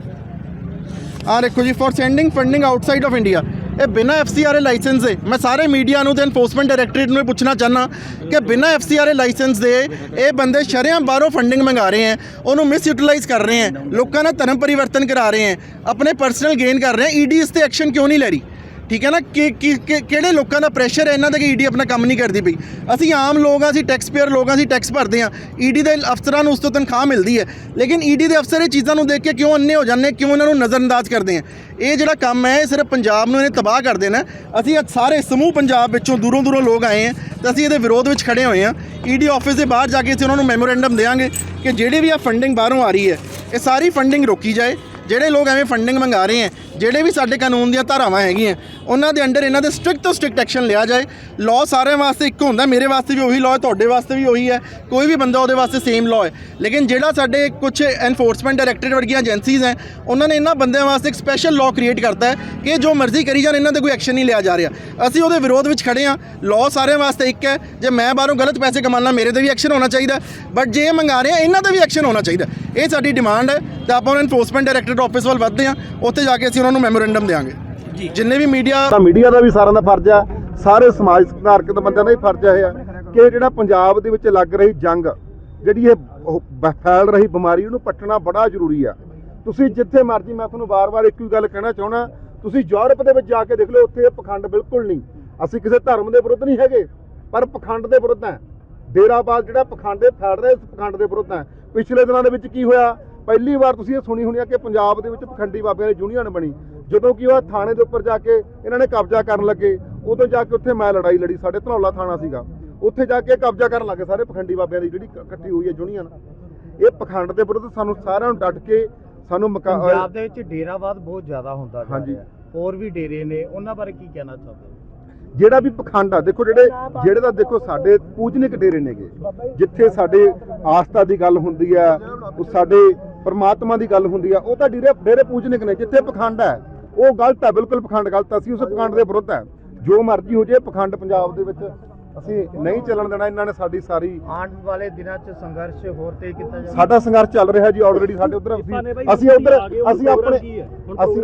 S3: ਆਹ ਦੇਖੋ ਜੀ for sending funding outside of India ਇਹ ਬਿਨਾਂ ਐਫਸੀਆਰਏ ਲਾਇਸੈਂਸ ਦੇ, ਮੈਂ ਸਾਰੇ ਮੀਡੀਆ ਨੂੰ ਤੇ ਐਨਫੋਰਸਮੈਂਟ ਡਾਇਰੈਕਟੋਰੇਟ ਨੂੰ ਪੁੱਛਣਾ ਚਾਹਨਾ ਕਿ ਬਿਨਾਂ ਐਫਸੀਆਰਏ ਲਾਇਸੈਂਸ ਦੇ ਇਹ ਬੰਦੇ ਸ਼ਰਿਆਂ ਬਾਹਰੋਂ ਫੰਡਿੰਗ ਮੰਗਾ ਰਹੇ ਹੈ, ਉਹਨੂੰ ਮਿਸਯੂਟਿਲਾਈਜ਼ ਕਰ ਰਹੇ ਹੈ, ਲੋਕਾਂ ਦਾ ਧਰਮ ਪਰਿਵਰਤਨ ਕਰਾ ਰਹੇ ਹੈ, ਆਪਣੇ ਪਰਸਨਲ ਗੇਨ ਕਰ ਰਹੇ ਹੈ ਈਡੀ ਇਸ ਤੇ ਐਕਸ਼ਨ ਕਿਉਂ ਨਹੀਂ ਲੈ ਰਹੀ? ਠੀਕ ਹੈ ਨਾ? ਕਿ, ਕਿ- ਕਿਹੜੇ ਲੋਕਾਂ ਦਾ ਪ੍ਰੈਸ਼ਰ ਹੈ ਇਹਨਾਂ ਦਾ ਕਿ ਈਡੀ ਆਪਣਾ ਕੰਮ ਨਹੀਂ ਕਰਦੀ ਪਈ? ਅਸੀਂ ਆਮ ਲੋਕ ਹਾਂ, ਅਸੀਂ ਟੈਕਸ ਪੇਅਰ ਲੋਕ ਹਾਂ, ਅਸੀਂ ਟੈਕਸ ਭਰਦੇ ਹਾਂ। ਈਡੀ ਦੇ ਅਫਸਰਾਂ ਨੂੰ ਉਸ ਤੋਂ ਤਨਖਾਹ ਮਿਲਦੀ ਹੈ। ਲੇਕਿਨ ਈਡੀ ਦੇ ਅਫਸਰ ਇਹ ਚੀਜ਼ਾਂ ਨੂੰ ਦੇਖ ਕੇ ਕਿਉਂ ਅੰਨੇ ਹੋ ਜਾਂਦੇ, ਕਿਉਂ ਇਹਨਾਂ ਨੂੰ ਨਜ਼ਰਅੰਦਾਜ਼ ਕਰਦੇ ਆ? ਇਹ ਜਿਹੜਾ ਕੰਮ ਹੈ, ਇਹ ਸਿਰਫ ਪੰਜਾਬ ਨੂੰ ਇਹਨੇ ਤਬਾਹ ਕਰ ਦੇਣਾ ਅਸੀਂ ਅੱਜ ਸਾਰੇ ਸਮੂਹ ਪੰਜਾਬ ਵਿੱਚੋਂ ਦੂਰੋਂ ਦੂਰੋਂ ਲੋਕ ਆਏ ਹਾਂ ਤੇ ਅਸੀਂ ਇਹਦੇ ਵਿਰੋਧ ਵਿੱਚ ਖੜੇ ਹੋਏ ਹਾਂ ਈਡੀ ਆਫਿਸ ਦੇ ਬਾਹਰ ਜਾ ਕੇ ਅਸੀਂ ਉਹਨਾਂ ਨੂੰ ਮੈਮੋਰੈਂਡਮ ਦੇਵਾਂਗੇ ਕਿ ਜਿਹੜੀ ਵੀ ਆ ਫੰਡਿੰਗ ਬਾਹਰੋਂ ਆ ਰਹੀ ਹੈ, ਇਹ ਸਾਰੀ ਫੰਡਿੰਗ ਰੋਕੀ ਜਾਏ। ਜਿਹੜੇ ਲੋਕ ਐਵੇਂ ਫੰਡਿੰਗ ਮੰਗਾ ਰਹੇ ਹੈ, ਜਿਹੜੇ ਵੀ ਸਾਡੇ ਕਾਨੂੰਨ ਦੀਆਂ ਧਾਰਾਵਾਂ ਹੈਗੀਆਂ, ਉਹਨਾਂ ਦੇ ਅੰਡਰ ਇਹਨਾਂ ਦੇ ਸਟ੍ਰਿਕਟ ਤੋਂ ਸਟ੍ਰਿਕਟ ਐਕਸ਼ਨ ਲਿਆ ਜਾਏ। ਲਾਅ ਸਾਰਿਆਂ ਵਾਸਤੇ ਇੱਕ ਹੁੰਦਾ, ਮੇਰੇ ਵਾਸਤੇ ਵੀ ਉਹੀ ਲਾਅ ਹੈ, ਤੁਹਾਡੇ ਵਾਸਤੇ ਵੀ ਉਹੀ ਹੈ, ਕੋਈ ਵੀ ਬੰਦਾ ਉਹਦੇ ਵਾਸਤੇ ਸੇਮ ਲਾਅ ਹੈ। ਲੇਕਿਨ ਜਿਹੜਾ ਸਾਡੇ ਕੁਝ ਐਨਫੋਰਸਮੈਂਟ ਡਾਇਰੈਕਟੋਰੇਟ ਵਰਗੀਆਂ ਏਜੰਸੀਜ਼ ਹੈ, ਉਹਨਾਂ ਨੇ ਇਹਨਾਂ ਬੰਦਿਆਂ ਵਾਸਤੇ ਇੱਕ ਸਪੈਸ਼ਲ ਲਾਅ ਕ੍ਰੀਏਟ ਕਰਤਾ ਹੈ ਕਿ ਜੋ ਮਰਜ਼ੀ ਕਰੀ ਜਾਣ, ਇਹਨਾਂ ਤੇ ਕੋਈ ਐਕਸ਼ਨ ਨਹੀਂ ਲਿਆ ਜਾ ਰਿਹਾ। ਅਸੀਂ ਉਹਦੇ ਵਿਰੋਧ ਵਿੱਚ ਖੜੇ ਹਾਂ। ਲਾਅ ਸਾਰਿਆਂ ਵਾਸਤੇ ਇੱਕ ਹੈ। ਜੇ ਮੈਂ ਬਾਹਰੋਂ ਗਲਤ ਪੈਸੇ ਕਮਾਉਣਾ ਮੇਰੇ ਤੇ ਵੀ ਐਕਸ਼ਨ ਹੋਣਾ ਚਾਹੀਦਾ। ਬਟ ਜੇ ਇਹ ਮੰਗਾ ਰਹੇ ਆ ਇਹਨਾਂ ਤੇ ਵੀ ਐਕਸ਼ਨ ਹੋਣਾ ਚਾਹੀਦਾ। ਇਹ ਸਾਡੀ ਡਿਮਾਂਡ ਹੈ। ਤੇ ਆਪਾਂ ਉਹਨਾਂ ਐਨਫੋਰਸਮੈਂਟ ਡਾਇਰੈਕਟੋਰੇਟ ਆਫਿਸ ਵੱਲ ਵੱਧਦੇ ਹਾਂ ਉੱਥੇ ਜਾ ਕੇ ਅਸੀਂ ਉਹਨਾਂ ਨੂੰ ਮੈਮੋਰੈਂਡਮ ਦੇਵਾਂਗੇ ਜਿੰਨੇ ਵੀ ਮੀਡੀਆ
S1: ਤਾਂ ਮੀਡੀਆ ਦਾ ਵੀ ਸਾਰਿਆਂ ਦਾ ਫਰਜ਼ ਆ ਸਾਰੇ ਸਮਾਜ ਸੁਧਾਰਕ ਦੇ ਬੰਦਿਆਂ ਦਾ ਵੀ ਫਰਜ਼ ਇਹ ਆ ਕਿ ਜਿਹੜਾ ਪੰਜਾਬ ਦੇ ਵਿੱਚ ਲੱਗ ਰਹੀ ਜੰਗ ਜਿਹੜੀ ਇਹ ਫੈਲ ਰਹੀ ਬਿਮਾਰੀ ਉਹਨੂੰ ਪੱਟਣਾ ਬੜਾ ਜ਼ਰੂਰੀ ਆ। ਤੁਸੀਂ ਜਿੱਥੇ ਮਰਜ਼ੀ ਮੈਂ ਤੁਹਾਨੂੰ ਵਾਰ-ਵਾਰ ਇੱਕੋ ਹੀ ਗੱਲ ਕਹਿਣਾ ਚਾਹਣਾ ਤੁਸੀਂ ਯੂਰਪ ਦੇ ਵਿੱਚ ਜਾ ਕੇ ਦੇਖ ਲਓ ਉੱਥੇ ਇਹ ਪਖੰਡ ਬਿਲਕੁਲ ਨਹੀਂ। ਅਸੀਂ ਕਿਸੇ ਧਰਮ ਦੇ ਵਿਰੁੱਧ ਨਹੀਂ ਹੈਗੇ ਪਰ ਪਖੰਡ ਦੇ ਵਿਰੁੱਧ ਹੈ। ਡੇਰਾਬਾਦ ਜਿਹੜਾ ਪਖੰਡ ਇਹ ਫੈਲ ਰਿਹਾ ਇਸ ਪਖੰਡ ਦੇ ਵਿਰੁੱਧ ਹੈ। ਪਿਛਲੇ ਦਿਨਾਂ ਦੇ ਵਿੱਚ ਕੀ ਹੋਇਆ? ਪਹਿਲੀ ਵਾਰ ਤੁਸੀਂ ਇਹ ਸੁਣੀ ਹੋਣੀ ਆ ਕਿ ਪੰਜਾਬ ਦੇ ਵਿੱਚ ਪਖੰਡੀ ਬਾਬਿਆਂ ਦੀ ਯੂਨੀਅਨ ਬਣੀ। ਜਦੋਂ ਕਿ ਉਹ ਥਾਣੇ ਦੇ ਉੱਪਰ ਜਾ ਕੇ ਇਹਨਾਂ ਨੇ ਕਬਜ਼ਾ ਕਰਨ ਲੱਗੇ ਉਦੋਂ ਜਾ ਕੇ ਉੱਥੇ ਮੈਂ ਲੜਾਈ ਲੜੀ ਸਾਡੇ ਧਨੌਲਾ ਥਾਣਾ ਸੀਗਾ। ਉੱਥੇ ਜਾ ਕੇ ਕਬਜ਼ਾ ਕਰਨ ਲੱਗੇ ਸਾਰੇ ਪਖੰਡੀ ਬਾਬਿਆਂ ਦੀ ਜਿਹੜੀ ਇਕੱਠੀ ਹੋਈ ਹੈ ਯੂਨੀਅਨ। ਇਹ ਪਖੰਡ ਦੇ ਵਿਰੁੱਧ ਸਾਨੂੰ ਸਾਰਿਆਂ ਨੂੰ ਡਟ ਕੇ ਸਾਨੂੰ
S4: ਪੰਜਾਬ ਦੇ ਵਿੱਚ ਡੇਰਾਵਾਦ ਬਹੁਤ ਜ਼ਿਆਦਾ ਹੁੰਦਾ ਜਾ
S1: ਹਾਂਜੀ।
S4: ਰਿਹਾ। ਹੋਰ ਵੀ ਡੇਰੇ ਨੇ ਉਹਨਾਂ ਬਾਰੇ ਕੀ ਕਹਿਣਾ ਚਾਹੁੰਦੇ
S1: ਜਿਹੜਾ ਵੀ ਪਖੰਡ ਆ ਦੇਖੋ ਜਿਹੜੇ ਜਿਹੜੇ ਤਾਂ ਦੇਖੋ ਸਾਡੇ ਪੂਜਨਿਕ ਡੇਰੇ ਨੇਗੇ। ਜਿੱਥੇ ਸਾਡੇ ਆਸਥਾ ਦੀ ਗੱਲ ਹੁੰਦੀ ਆ ਉਹ ਸਾਡੇ ਪਰਮਾਤਮਾ ਦੀ ਗੱਲ ਹੁੰਦੀ ਆ ਉਹ ਤਾਂ ਡੇਰੇ ਡੇਰੇ ਪੂਜਨਿਕ ਨੇ ਜਿੱਥੇ ਪਖੰਡ ਹੈ ਉਹ ਗਲਤ ਹੈ ਬਿਲਕੁਲ ਪਖੰਡ ਗਲਤ। ਅਸੀਂ ਉਸ ਪਖੰਡ ਦੇ ਵਿਰੁੱਧ ਹੈ। ਜੋ ਮਰਜ਼ੀ ਹੋ ਜੇ ਪਖੰਡ ਪੰਜਾਬ ਦੇ ਵਿੱਚ ਅਸੀਂ ਨਹੀਂ ਚੱਲਣ ਦੇਣਾ ਇਹਨਾਂ ਨੇ ਸਾਡੀ ਸਾਰੀ
S4: ਆਉਣ ਵਾਲੇ ਦਿਨਾਂ 'ਚ ਸੰਘਰਸ਼ ਹੋਰ ਤੇ ਕੀਤਾ ਜਾਵੇ।
S1: ਸਾਡਾ ਸੰਘਰਸ਼ ਚੱਲ ਰਿਹਾ ਜੀ ਆਲਰੇਡੀ ਸਾਡੇ ਉਧਰ ਅਸੀਂ ਅਸੀਂ ਉਧਰ ਅਸੀਂ ਆਪਣੇ ਅਸੀਂ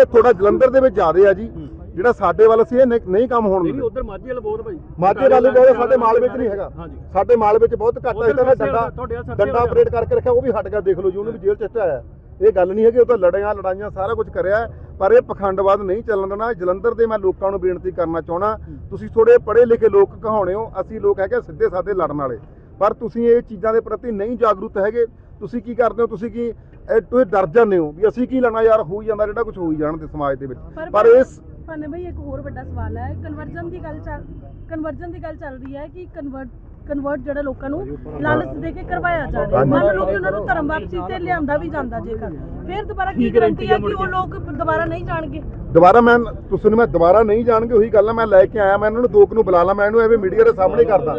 S1: ਇਹ ਥੋੜਾ ਜਲੰਧਰ ਦੇ ਵਿੱਚ ਜ਼ਿਆਦੇ ਆ ਜੀ। ਜਿਹੜਾ ਸਾਡੇ ਵੱਲ ਅਸੀਂ ਇਹ ਨਹੀਂ ਨਹੀਂ ਕੰਮ ਹੋਣ ਦਿੰਦੇ।
S2: ਉਧਰ ਮਾਝੇ ਵਾਲਾ ਬਹੁਤ ਭਾਈ।
S1: ਮਾਝੇ ਵਾਲੇ ਬਹੁਤ ਸਾਡੇ ਮਾਲ ਵਿੱਚ ਨਹੀਂ ਹੈਗਾ। ਸਾਡੇ ਮਾਲ ਵਿੱਚ ਬਹੁਤ ਘੱਟ ਹੈ ਤਾਂ ਡੰਡਾ ਡੰਡਾ। ਆਪਰੇਟ ਕਰਕੇ ਰੱਖਿਆ ਉਹ ਵੀ ਹਟ ਗਿਆ ਦੇਖ ਲਓ ਜੀ ਉਹਨੂੰ ਵੀ ਜੇਲ੍ਹ ਚ ਆਇਆ ਇਹ ਗੱਲ ਨਹੀਂ ਹੈਗੀ ਉਹ ਤਾਂ ਲੜਾਈਆਂ ਲੜਾਈਆਂ ਸਾਰਾ ਕੁਝ ਕਰਿਆ ਪਰ ਇਹ ਪਖੰਡਵਾਦ ਨਹੀਂ ਚੱਲਣ ਦੇਣਾ। ਜਲੰਧਰ ਦੇ ਮੈਂ ਲੋਕਾਂ ਨੂੰ ਬੇਨਤੀ ਕਰਨਾ ਚਾਹਣਾ ਤੁਸੀਂ ਥੋੜੇ ਪੜ੍ਹੇ ਲਿਖੇ ਲੋਕ ਕਹਾਉਣੇ ਹੋ ਅਸੀਂ ਲੋਕ ਹੈਗੇ ਸਿੱਧੇ ਸਾਦੇ ਲੜਨ ਵਾਲੇ। ਪਰ ਤੁਸੀਂ ਇਹ ਚੀਜ਼ਾਂ ਦੇ ਪ੍ਰਤੀ ਨਹੀਂ ਜਾਗਰੂਕ ਹੈਗੇ ਤੁਸੀਂ ਕੀ ਕਰਦੇ ਹੋ ਤੁਸੀਂ ਕੀ ਇਹ ਤੁਸੀਂ ਡਰ ਜਾਂਦੇ ਹੋ ਵੀ ਅਸੀਂ ਕੀ ਲੈਣਾ ਯਾਰ ਹੋਈ ਜਾਂਦਾ ਜਿਹੜਾ ਕੁਝ ਹੋਈ ਜਾਣ ਦੇ ਸਮਾਜ ਦੇ ਵਿੱਚ।
S5: ਪਰ
S1: ਪਰ ਇਸ
S5: ਭਾਨੇ ਭਾਈ ਇੱਕ ਹੋਰ ਵੱਡਾ ਸਵਾਲ ਹੈ ਕਨਵਰਜਨ ਦੀ ਗੱਲ ਚੱਲ ਕਨਵਰਜਨ ਦੀ ਗੱਲ ਚੱਲ ਰਹੀ ਹੈ ਕਿ ਕਨਵਰਟ ਕਨਵਰਟ ਜਿਹੜਾ ਲੋਕਾਂ ਨੂੰ ਲਾਲਚ ਦੇ ਕੇ ਕਰਵਾਇਆ ਜਾ ਰਿਹਾ ਹੈ। ਮੰਨ ਲਓ ਕਿ ਉਹਨਾਂ ਨੂੰ ਧਰਮ ਵਾਪਸੀ ਤੇ ਲਿਆਂਦਾ ਵੀ ਜਾਂਦਾ ਜੇਕਰ। ਫਿਰ ਦੁਬਾਰਾ ਕੀ ਗਰੰਟੀ ਹੈ ਕਿ ਉਹ ਲੋਕ ਦੁਬਾਰਾ ਨਹੀਂ ਜਾਣਗੇ?
S1: ਦੁਬਾਰਾ ਮੈਂ ਤੁਸੀਂ ਨੂੰ ਮੈਂ ਦੁਬਾਰਾ ਨਹੀਂ ਜਾਣਗੇ ਉਹੀ ਗੱਲ ਮੈਂ ਲੈ ਕੇ ਆਇਆ ਮੈਂ ਇਹਨਾਂ ਨੂੰ ਦੋ ਕੁ ਨੂੰ ਬੁਲਾ ਲਾ ਮੈਂ ਇਹਨੂੰ ਐਵੇਂ ਮੀਡੀਆ ਦੇ ਸਾਹਮਣੇ ਕਰਦਾ।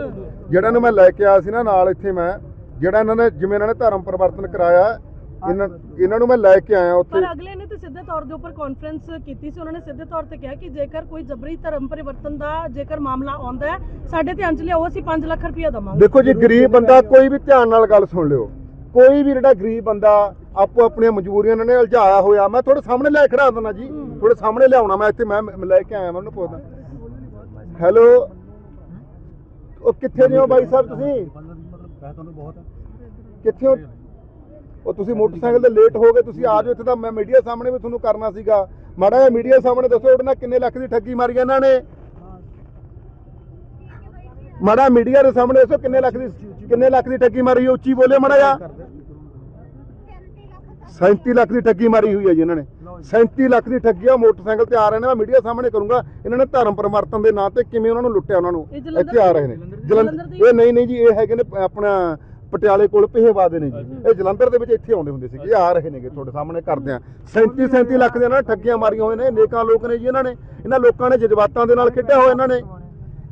S1: ਜਿਹੜਾ ਨੂੰ ਮੈਂ ਲੈ ਕੇ ਆਇਆ ਸੀ ਨਾ ਨਾਲ ਇੱਥੇ ਮੈਂ ਜਿਹੜਾ ਇਹਨਾਂ ਨੇ ਜਿਵੇਂ ਇਹਨਾਂ ਨੇ ਧਰਮ ਪਰਿਵਰਤਨ ਕਰਾਇਆ ਇਹਨਾਂ ਇਹਨਾਂ ਨੂੰ ਮੈਂ ਲੈ ਕੇ ਆਇਆ ਉੱਥੇ।
S5: ਪਰ ਅਗਲੇ ਨੇ ਤੇ ਸਿੱਧੇ ਤੌਰ ਦੇ ਉੱਪਰ ਕਾਨਫਰੰਸ ਕੀਤੀ ਸੀ ਉਹਨਾਂ ਨੇ ਸਿੱਧੇ ਤੌਰ ਤੇ ਕਿਹਾ ਕਿ ਜੇਕਰ ਕੋਈ ਜਬਰੀ ਧਰਮ ਪਰਿਵਰਤਨ ਦਾ ਜੇਕਰ ਮਾਮਲਾ ਆਉਂਦਾ ਹੈ ਸਾਡੇ ਧਿਆਨ ਚ ਲਿਆਓ ਅਸੀਂ 5 ਲੱਖ ਰੁਪਇਆ ਦਵਾਂਗੇ।
S1: ਦੇਖੋ ਜੀ ਗਰੀਬ ਬੰਦਾ ਕੋਈ ਵੀ ਧਿਆਨ ਨਾਲ ਗੱਲ ਸੁਣ ਲਿਓ। ਕੋਈ ਵੀ ਜਿਹੜਾ ਗਰੀਬ ਬੰਦਾ ਆਪੋ ਆਪਣੀਆਂ ਮਜਬੂਰੀਆਂ ਇਹਨਾਂ ਨੇ ਉਲਝਾਇਆ ਹੋਇਆ ਮੈਂ ਤੁਹਾਡੇ ਸਾਹਮਣੇ ਲੈ ਖੜਾ ਦਿੰਦਾ ਜੀ। ਤੁਹਾਡੇ ਸਾਹਮਣੇ ਲਿਆਉਣਾ ਮੈਂ ਇੱਥੇ ਮੈਂ ਮੈਂ ਲੈ ਕੇ ਆਇਆ ਮੈਂ ਉਹਨੂੰ ਪੁੱਛਦਾ। ਹੈਲੋ? ਉਹ ਕਿੱਥੇ ਨੇ ਹੋ ਬਾਈ ਸਾਹਿਬ ਤੁਸੀਂ? ਕਿੱਥੇ ਹੋ? ਉਹ ਤੁਸੀਂ ਮੋਟਰਸਾਈਕਲ ਤੇ ਲੇਟ ਹੋ ਗਏ ਤੁਸੀਂ ਆ ਜਾਓ ਇੱਥੇ ਤਾਂ ਮੈਂ ਮੀਡੀਆ ਸਾਹਮਣੇ ਵੀ ਤੁਹਾਨੂੰ ਕਰਨਾ ਸੀਗਾ। ਮਾੜਾ ਜਿਹਾ ਮੀਡੀਆ ਸਾਹਮਣੇ ਦੱਸੋ ਉਹਦੇ ਨਾਲ ਕਿੰਨੇ ਲੱਖ ਦੀ ਠੱਗੀ ਮਾਰੀ ਇਹਨਾਂ ਨੇ। ਮਾੜਾ ਮੀਡੀਆ ਦੇ ਸਾਹਮਣੇ ਦੱਸੋ ਕਿੰਨੇ ਲੱਖ ਦੀ ਕਿੰਨੇ ਲੱਖ ਦੀ ਠੱਗੀ ਮਾਰੀ? ਉੱਚੀ ਬੋਲੇ ਮਾੜਾ ਜਿਹਾ। 37 ਲੱਖ ਦੀ ਠੱਗੀ ਮਾਰੀ ਹੋਈ ਹੈ ਜੀ ਇਹਨਾਂ ਨੇ। 37 ਲੱਖ ਦੀ ਠੱਗੀ ਆ ਮੋਟਰਸਾਈਕਲ ਤੇ ਆ ਰਹੇ ਨੇ ਮੈਂ ਮੀਡੀਆ ਸਾਹਮਣੇ ਕਰੂੰਗਾ। ਇਹਨਾਂ ਨੇ ਧਰਮ ਪਰਿਵਰਤਨ ਦੇ ਨਾਂ ਤੇ ਕਿਵੇਂ ਉਹਨਾਂ ਨੂੰ ਲੁੱਟਿਆ ਉਹਨਾਂ ਨੂੰ? ਇੱਥੇ ਆ ਰਹੇ ਨੇ।
S5: ਜਲੰਧਰ
S1: ਇਹ ਨਹੀਂ ਨਹੀਂ ਜੀ ਇਹ ਹੈਗੇ ਨੇ ਆਪਣਾ ਪਟਿਆਲੇ ਕੋਲ ਪਹੇਵਾ ਦੇ ਨੇ ਜੀ। ਇਹ ਜਲੰਧਰ ਦੇ ਵਿੱਚ ਇੱਥੇ ਆਉਂਦੇ ਹੁੰਦੇ ਸੀ ਇਹ ਆ ਰਹੇ ਨੇਗੇ ਤੁਹਾਡੇ ਸਾਹਮਣੇ ਕਰਦੇ ਆ। 37 37 ਲੱਖ ਦੇ ਨਾਲ ਠੱਗੀਆਂ ਮਾਰੀਆਂ ਹੋਏ ਨੇ। ਨੇਕਾਂ ਲੋਕ ਨੇ ਜੀ ਇਹਨਾਂ ਨੇ। ਇਹਨਾਂ ਲੋਕਾਂ ਨੇ ਜਜ਼ਬਾਤਾਂ ਦੇ ਨਾਲ ਖੇਡਿਆ ਹੋਇਆ ਇਹਨਾਂ ਨੇ।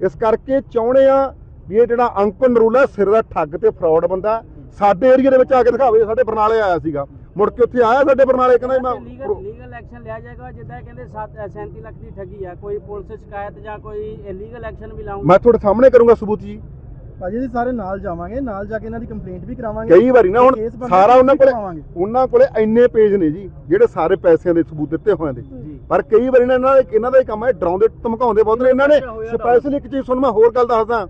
S1: ਇਸ ਕਰਕੇ ਚਾਹੁੰਦੇ ਆ ਵੀ ਇਹ ਜਿਹੜਾ ਅੰਕੁਰ ਨਰੂਲਾ ਸਿਰ ਦਾ ਠੱਗ ਤੇ ਫਰਾਡ ਬੰਦਾ ਸਾਡੇ ਏਰੀਆ ਦੇ ਵਿੱਚ ਆ ਕੇ ਦਿਖਾਵੇ ਸਾਡੇ ਬਰਨਾਲੇ ਆਇਆ ਸੀਗਾ। ਮੁੜ ਕੇ ਉੱਥੇ ਆਇਆ ਸਾਡੇ ਬਰਨਾਲੇ ਕਹਿੰਦਾ ਮੈਂ
S6: ਲੀਗਲ ਐਕਸ਼ਨ ਲਿਆ ਜਾਏਗਾ ਜਿੱਦਾਂ ਇਹ ਕਹਿੰਦੇ 37 ਲੱਖ ਦੀ ਠੱਗੀ ਆ। ਕੋਈ ਪੁਲਿਸ ਸ਼ਿਕਾਇਤ ਜਾਂ ਕੋਈ ਇਲੀਗਲ ਐਕਸ਼ਨ ਵੀ ਲਾਉਂਗਾ।
S1: ਮੈਂ ਤੁਹਾਡੇ ਸਾਹਮਣੇ ਕਰੂੰਗਾ ਸਬੂਤ ਜੀ।
S3: ਭਾਜੀ ਅਸੀਂ ਸਾਰੇ ਨਾਲ ਜਾਵਾਂਗੇ ਨਾਲ ਜਾ ਕੇ ਇਹਨਾਂ ਦੀ ਕੰਪਲੇਂਟ ਵੀ ਕਰਾਵਾਂਗੇ।
S1: ਕਈ ਵਾਰੀ ਨਾ ਹੁਣ
S3: ਕੇਸ ਬਣਦਾ
S1: ਸਾਰਾ ਉਹਨਾਂ ਕੋਲੇ। ਉਹਨਾਂ ਕੋਲੇ ਇੰਨੇ ਪੇਜ ਨੇ ਜੀ ਜਿਹੜੇ ਸਾਰੇ ਪੈਸਿਆਂ ਦੇ ਸਬੂਤ ਦਿੱਤੇ ਹੋਏ ਨੇ ਪਰ ਕਈ ਵਾਰੀ ਨਾ ਇਹਨਾਂ ਦਾ ਇਹਨਾਂ ਦਾ ਹੀ ਕੰਮ ਹੈ ਡਰਾਉਂਦੇ ਧਮਕਾਉਂਦੇ ਬਹੁਤ ਨੇ। ਇਹਨਾਂ ਨੇ ਸਪੈਸ਼ਲੀ ਇੱਕ ਚੀਜ਼ ਮੈਂ ਹੋਰ ਗੱਲ ਦੱਸਦਾ।